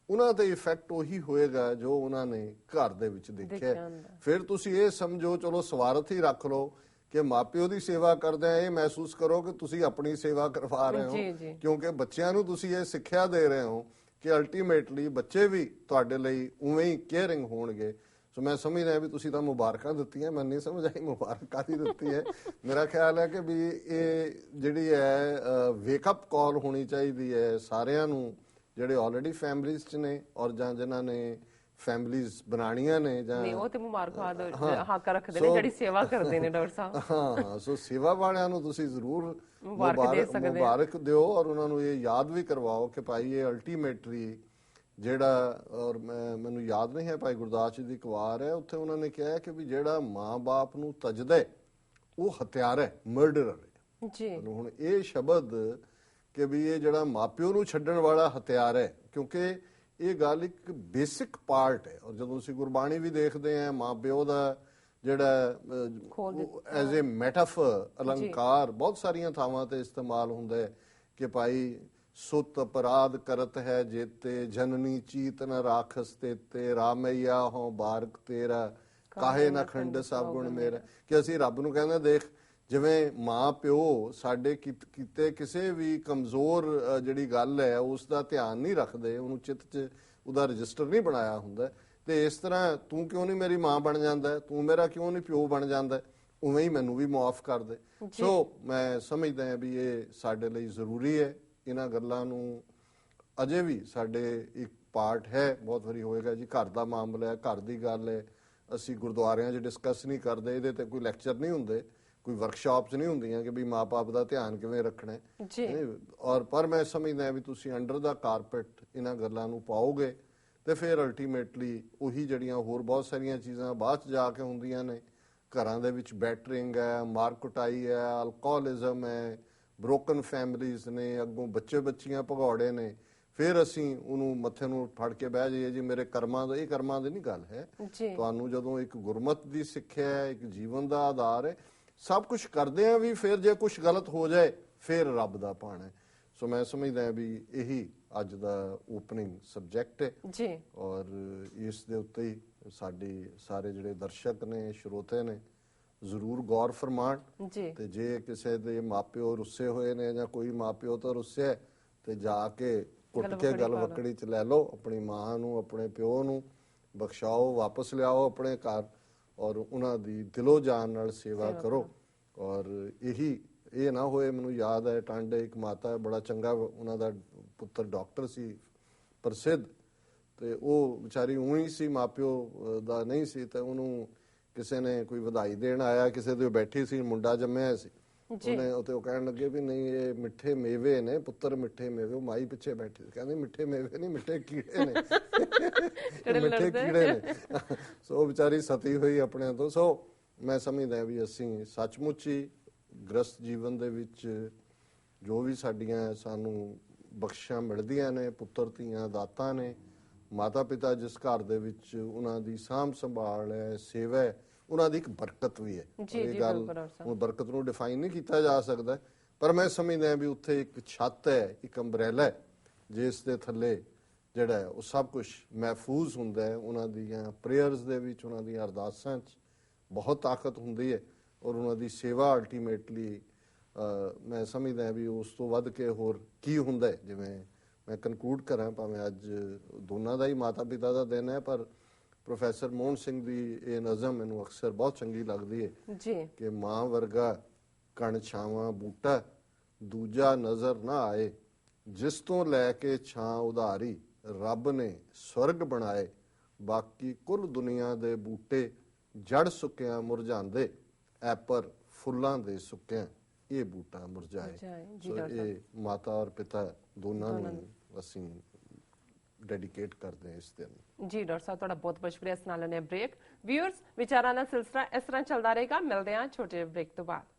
ਉਹਨਾਂ ਤੇ ਇਫੈਕਟ ਉਹੀ ਹੋਏਗਾ ਜੋ ਉਹਨਾਂ ਨੇ ਘਰ ਦੇ ਵਿੱਚ ਦੇਖਿਆ। ਫਿਰ ਤੁਸੀਂ ਇਹ ਸਮਝੋ ਚਲੋ ਸਵਾਰਥ ਹੀ ਰੱਖ ਲਓ ਕਿ ਮਾਪਿਓ ਦੀ ਸੇਵਾ ਕਰਦੇ ਆ ਇਹ ਮਹਿਸੂਸ ਕਰੋ ਕਿ ਤੁਸੀਂ ਆਪਣੀ ਸੇਵਾ ਕਰਵਾ ਰਹੇ ਹੋ। ਕਿਉਂਕਿ ਬੱਚਿਆਂ ਨੂੰ ਤੁਸੀਂ ਇਹ ਸਿੱਖਿਆ ਦੇ ਰਹੇ ਹੋ ਕਿ ਅਲਟੀਮੇਟਲੀ ਬੱਚੇ ਵੀ ਤੁਹਾਡੇ ਲਈ ਉਵੇਂ ਹੀ ਕੇਅਰਿੰਗ ਹੋਣਗੇ। ਸੋ ਮੈਂ ਸਮਝਦਾ ਵੀ ਤੁਸੀਂ ਤਾਂ ਮੁਬਾਰਕਾਂ ਦਿੱਤੀਆਂ ਮੈਂ ਨਹੀਂ ਸਮਝ ਆਈ ਮੁਬਾਰਕਾਂ ਦੀ ਦਿੱਤੀ ਹੈ। ਮੇਰਾ ਖਿਆਲ ਹੈ ਕਿ ਵੀ ਇਹ ਜਿਹੜੀ ਹੈ ਵੇਕ ਅਪ ਕਾਲ ਹੋਣੀ ਚਾਹੀਦੀ ਹੈ ਸਾਰਿਆਂ ਨੂੰ ਜਿਹੜੇ ਆਲਰੇਡੀ ਫੈਮਿਲੀਜ਼ 'ਚ ਨੇ ਔਰ ਜਾਂ ਜਿਨ੍ਹਾਂ ਨੇ ਫੈਮਿਲੀਜ਼ ਬਣਾਣੀਆਂ ਨੇ ਜਾਂ ਨਹੀਂ ਉਹ ਤੇ ਮੁਬਾਰਕਬਾਦ ਹਾਂ। ਹੱਕ ਰੱਖਦੇ ਨੇ ਜਿਹੜੀ ਸੇਵਾ ਕਰਦੇ ਨੇ ਡਾਕਟਰ ਸਾਹਿਬ। ਹਾਂ ਸੋ ਸੇਵਾ ਵਾਲਿਆਂ ਨੂੰ ਤੁਸੀਂ ਜ਼ਰੂਰ ਮੁਬਾਰਕ ਦਿਓ ਔਰ ਉਹਨਾਂ ਨੂੰ ਇਹ ਯਾਦ ਵੀ ਕਰਵਾਓ ਕਿ ਭਾਈ ਇਹ ਅਲਟੀਮੇਟਲੀ ਜਿਹੜਾ ਔਰ ਮੈਨੂੰ ਯਾਦ ਨਹੀਂ ਹੈ ਭਾਈ ਗੁਰਦਾਸ ਜੀ ਦੀ ਇੱਕ ਵਾਰ ਹੈ ਉੱਥੇ ਉਹਨਾਂ ਨੇ ਕਿਹਾ ਕਿ ਵੀ ਜਿਹੜਾ ਮਾਂ-ਬਾਪ ਨੂੰ ਤਜਦਾ ਉਹ ਹਥਿਆਰ ਹੈ ਮਰਡਰਰ ਹੈ। ਜੀ। ਹੁਣ ਇਹ ਸ਼ਬਦ ਕਿ ਵੀ ਇਹ ਜਿਹੜਾ ਮਾਪਿਓ ਨੂੰ ਛੱਡਣ ਵਾਲਾ ਹਥਿਆਰ ਹੈ ਕਿਉਂਕਿ ਇਹ ਗੱਲ ਇੱਕ ਬੇਸਿਕ ਪਾਰਟ ਹੈ ਔਰ ਜਦੋਂ ਅਸੀਂ ਗੁਰਬਾਣੀ ਵੀ ਦੇਖਦੇ ਹਾਂ ਮਾਪਿਓ ਦਾ ਜਿਹੜਾ ਐਜ਼ ਅ ਮੈਟਾਫਰ ਅਲੰਕਾਰ ਬਹੁਤ ਸਾਰੀਆਂ ਥਾਵਾਂ ਤੇ ਇਸਤੇਮਾਲ ਹੁੰਦਾ ਹੈ ਕਿ ਭਾਈ ਸੁਤ ਅਪਰਾਧ ਕਰਤ ਹੈ ਜੇਤੇ ਜਨਨੀ ਚੀਤ ਨ ਰਾਖਸ ਤੇ ਰਾਮਈਆ ਹੋ ਬਾਰਕ ਤੇਰਾ ਕਾਹੇ ਨਾ ਖੰਡ ਸਭ ਗੁਣ ਮੇਰਾ। ਕਿ ਅਸੀਂ ਰੱਬ ਨੂੰ ਕਹਿੰਦੇ ਦੇਖ ਜਿਵੇਂ ਮਾਂ ਪਿਓ ਸਾਡੇ ਕੀਤ- ਕਿਸੇ ਵੀ ਕਮਜ਼ੋਰ ਜਿਹੜੀ ਗੱਲ ਹੈ ਉਸ ਦਾ ਧਿਆਨ ਨਹੀਂ ਰੱਖਦੇ ਉਹਨੂੰ ਚਿੱਤ 'ਚ ਉਹਦਾ ਰਜਿਸਟਰ ਨਹੀਂ ਬਣਾਇਆ ਹੁੰਦਾ। ਤੇ ਇਸ ਤਰ੍ਹਾਂ ਤੂੰ ਕਿਉਂ ਨਹੀਂ ਮੇਰੀ ਮਾਂ ਬਣ ਜਾਂਦਾ? ਤੂੰ ਮੇਰਾ ਕਿਉਂ ਨਹੀਂ ਪਿਓ ਬਣ ਜਾਂਦਾ? ਉਵੇਂ ਹੀ ਮੈਨੂੰ ਵੀ ਮਾਫ ਕਰ ਦੇ। ਸੋ ਮੈਂ ਸਮਝਦਾ ਹਾਂ ਵੀ ਇਹ ਸਾਡੇ ਲਈ ਜ਼ਰੂਰੀ ਹੈ। ਇਹਨਾਂ ਗੱਲਾਂ ਨੂੰ ਅਜੇ ਵੀ ਸਾਡੇ ਇੱਕ ਪਾਰਟ ਹੈ। ਬਹੁਤ ਵਾਰੀ ਹੋਏਗਾ ਜੀ ਘਰ ਦਾ ਮਾਮਲਾ ਹੈ ਘਰ ਦੀ ਗੱਲ ਹੈ। ਅਸੀਂ ਗੁਰਦੁਆਰਿਆਂ 'ਚ ਡਿਸਕਸ ਨਹੀਂ ਕਰਦੇ ਇਹਦੇ ਤੇ ਕੋਈ ਲੈਕਚਰ ਨਹੀਂ ਹੁੰਦੇ। ਕੋਈ ਵਰਕਸ਼ਾਪਸ ਨਹੀਂ ਹੁੰਦੀਆਂ ਕਿ ਵੀ ਮਾਪੇ ਦਾ ਧਿਆਨ ਕਿਵੇਂ ਰੱਖਣਾ ਹੈ। ਜੀ। ਔਰ ਪਰ ਮੈਂ ਸਮਝਦਾ ਵੀ ਤੁਸੀਂ ਅੰਡਰ ਦਾ ਕਾਰਪੈਟ ਇਹਨਾਂ ਗੱਲਾਂ ਨੂੰ ਪਾਓਗੇ ਤੇ ਫਿਰ ਅਲਟੀਮੇਟਲੀ ਉਹੀ ਜਿਹੜੀਆਂ ਹੋਰ ਬਹੁਤ ਸਾਰੀਆਂ ਚੀਜ਼ਾਂ ਬਾਅਦ ਚ ਜਾ ਕੇ ਹੁੰਦੀਆਂ ਨੇ ਘਰਾਂ ਦੇ ਵਿੱਚ ਬੈਟਰਿੰਗ ਹੈ ਮਾਰਕਟਾਈ ਹੈ ਅਲਕੋਹਲਿਜ਼ਮ ਹੈ ਬ੍ਰੋਕਨ ਫੈਮਿਲੀਜ਼ ਨੇ ਅੱਗੋਂ ਬੱਚੇ ਬੱਚੀਆਂ ਭਗੌੜੇ ਨੇ ਫਿਰ ਅਸੀਂ ਉਹਨੂੰ ਮੱਥੇ ਨੂੰ ਫੜ ਕੇ ਬਹਿ ਜਾਈਏ ਜੀ ਮੇਰੇ ਕਰਮਾਂ ਦਾ ਇਹ ਕਰਮਾਂ ਦੀ ਨਹੀਂ ਗੱਲ ਹੈ। ਤੁਹਾਨੂੰ ਜਦੋਂ ਇੱਕ ਗੁਰਮਤ ਦੀ ਸਿੱਖਿਆ ਹੈ ਇੱਕ ਜੀਵਨ ਦਾ ਆਧਾਰ ਹੈ ਸਭ ਕੁਝ ਕਰਦੇ ਆ ਵੀ ਫਿਰ ਜੇ ਕੁਝ ਗਲਤ ਹੋ ਜਾਏ ਫਿਰ ਰੱਬ ਦਾ ਪਾਣਾ ਸੋ ਮੈਂ ਸਮਝਦਾ ਵੀ ਇਹੀ ਅੱਜ ਦਾ ਓਪਨਿੰਗ ਸਬਜੈਕਟ ਹੈ। ਜੀ। ਔਰ ਇਸ ਦੇ ਉੱਤੇ ਹੀ ਸਾਡੇ ਸਾਰੇ ਜਿਹੜੇ ਦਰਸ਼ਕ ਨੇ ਸਰੋਤੇ ਨੇ ਜ਼ਰੂਰ ਗੌਰ ਫਰਮਾਣ। ਜੀ। ਤੇ ਜੇ ਕਿਸੇ ਦੇ ਮਾਪਿਓ ਰੁੱਸੇ ਹੋਏ ਨੇ ਜਾਂ ਕੋਈ ਮਾਪਿਓ ਤੋਂ ਰੁੱਸਿਆ ਤੇ ਜਾ ਕੇ ਕੁੱਟ ਕੇ ਗਲ। ਵਕੜੀ ਚ ਲੈ ਲਓ ਆਪਣੀ ਮਾਂ ਨੂੰ ਆਪਣੇ ਪਿਓ ਨੂੰ ਬਖਸ਼ਾਓ ਵਾਪਸ ਲਿਆਓ ਆਪਣੇ ਘਰ। ਔਰ ਉਹਨਾਂ ਦੀ ਦਿਲੋਂ ਜਾਨ ਨਾਲ ਸੇਵਾ ਕਰੋ। ਔਰ ਇਹੀ ਇਹ ਨਾ ਹੋਏ ਮੈਨੂੰ ਯਾਦ ਹੈ ਟਾਂਡੇ ਇੱਕ ਮਾਤਾ ਹੈ ਬੜਾ ਚੰਗਾ ਉਹਨਾਂ ਦਾ ਪੁੱਤਰ ਡਾਕਟਰ ਸੀ ਪ੍ਰਸਿੱਧ। ਤੇ ਉਹ ਵਿਚਾਰੀ ਉਹੀ ਸੀ ਮਾਪਿਓ ਦਾ ਨਹੀਂ ਸੀ ਤੇ ਉਹਨੂੰ ਕਿਸੇ ਨੇ ਕੋਈ ਵਧਾਈ ਦੇਣ ਆਇਆ ਕਿਸੇ ਦੇ ਬੈਠੀ ਸੀ ਮੁੰਡਾ ਜੰਮਿਆ ਸੀ। ਉਹਨੇ ਉਤੇ ਉਹ ਕਹਿਣ ਲੱਗੇ ਵੀ ਨਹੀਂ ਇਹ ਮਿੱਠੇ ਮੇਵੇ ਨੇ ਪੁੱਤਰ ਮਿੱਠੇ ਮੇਵੇ ਉਹ ਮਾਈ ਪਿੱਛੇ ਬੈਠੀ ਸੀ। ਕਹਿੰਦੀ ਮਿੱਠੇ ਮੇਵੇ ਨਹੀਂ ਮਿੱਠੇ ਕੀੜੇ ਨੇ। ਮਿੱਠੇ। ਕੀੜੇ ਨੇ। ਸੋ ਵਿਚਾਰੀ ਸਤੀ ਹੋਈ ਆਪਣੇ ਤੋਂ। ਸੋ ਮੈਂ ਸਮਝਦਾ ਵੀ ਅਸੀਂ ਸੱਚਮੁੱਚ ਹੀ ਗ੍ਰਸਤ ਜੀਵਨ ਦੇ ਵਿੱਚ ਜੋ ਵੀ ਸਾਡੀਆਂ ਸਾਨੂੰ ਬਖਸ਼ਾਂ ਮਿਲਦੀਆਂ ਨੇ ਪੁੱਤਰ ਧੀਆਂ ਦਾਤਾਂ ਨੇ ਮਾਤਾ ਪਿਤਾ ਜਿਸ ਘਰ ਦੇ ਵਿੱਚ ਉਹਨਾਂ ਦੀ ਸਾਂਭ ਸੰਭਾਲ ਹੈ ਸੇਵਾ ਹੈ ਉਹਨਾਂ ਦੀ ਇੱਕ ਬਰਕਤ ਵੀ ਹੈ। ਇਹ ਜੀ, ਗੱਲ। ਹੁਣ ਬਰਕਤ ਨੂੰ ਡਿਫਾਈਨ ਨਹੀਂ ਕੀਤਾ ਜਾ ਸਕਦਾ। ਪਰ ਮੈਂ ਸਮਝਦਾ ਵੀ ਉੱਥੇ ਇੱਕ ਛੱਤ ਹੈ ਇੱਕ ਅੰਬ੍ਰੇਲਾ ਹੈ ਜਿਸ ਦੇ ਥੱਲੇ ਜਿਹੜਾ ਹੈ ਉਹ ਸਭ ਕੁਝ ਮਹਿਫੂਜ਼ ਹੁੰਦਾ ਹੈ। ਉਹਨਾਂ ਦੀਆਂ ਪ੍ਰੇਅਰਸ ਦੇ ਵਿੱਚ ਉਹਨਾਂ ਦੀਆਂ ਅਰਦਾਸਾਂ 'ਚ ਬਹੁਤ ਤਾਕਤ ਹੁੰਦੀ ਹੈ ਔਰ ਉਹਨਾਂ ਦੀ ਸੇਵਾ ਅਲਟੀਮੇਟਲੀ ਮੈਂ ਸਮਝਦਾ ਵੀ ਉਸ ਤੋਂ ਵੱਧ ਕੇ ਹੋਰ ਕੀ ਹੁੰਦਾ ਹੈ। ਜਿਵੇਂ ਮੈਂ ਕਨਕਲੂਡ ਕਰਾਂ ਭਾਵੇਂ ਅੱਜ ਦੋਨਾਂ ਦਾ ਹੀ ਮਾਤਾ ਪਿਤਾ ਦਾ ਦਿਨ ਹੈ ਪਰ ਪ੍ਰੋਫੈਸਰ ਮੋਹਨ ਸਿੰਘ ਦੀ ਇਹ ਨਜ਼ਮ ਮੈਨੂੰ ਅਕਸਰ ਬਹੁਤ ਚੰਗੀ ਲੱਗਦੀ ਹੈ ਜੀ। ਕਿ ਮਾਂ ਵਰਗਾ ਕਣ ਛਾਵਾਂ ਬੂਟਾ ਦੂਜਾ ਨਜ਼ਰ ਨਾ ਆਏ ਜਿਸ ਤੋਂ ਲੈ ਕੇ ਛਾਂ ਉਧਾਰੀ ਰੱਬ ਨੇ ਸਵਰਗ ਬਣਾਏ ਬਾਕੀ ਕੁੱਲ ਦੁਨੀਆ ਦੇ ਬੂਟੇ ਜੜ ਸੁੱਕਿਆਂ ਮੁਰਝਾਉਂਦੇ ਐਪਰ ਫੁੱਲਾਂ ਦੇ ਸੁੱਕਿਆਂ ਇਹ ਬੂਟਾ ਮੁਰਝਾਏ। ਸੋ ਇਹ ਮਾਤਾ ਔਰ ਪਿਤਾ ਦੋਨਾਂ ਨੂੰ। ਅਸੀਂ ਡੈਡੀਕੇਟ ਕਰਦੇ ਹਾਂ ਇਸ ਦਿਨ। ਜੀ, ਡਾਕਟਰ ਸਾਹਿਬ, ਤੁਹਾਡਾ ਬਹੁਤ ਬਹੁਤ ਸ਼ੁਕਰੀਆ। ਇਸ ਨਾਲ ਲੈਣੇ ਬ੍ਰੇਕ ਵਿਊਅਰਸ ਵਿਚਾਰਾਂ ਦਾ ਸਿਲਸਿਲਾ ਇਸ ਤਰ੍ਹਾਂ ਚੱਲਦਾ ਰਹੇਗਾ। ਮਿਲਦੇ ਹਾਂ ਛੋਟੇ ਬ੍ਰੇਕ ਤੋਂ ਬਾਅਦ।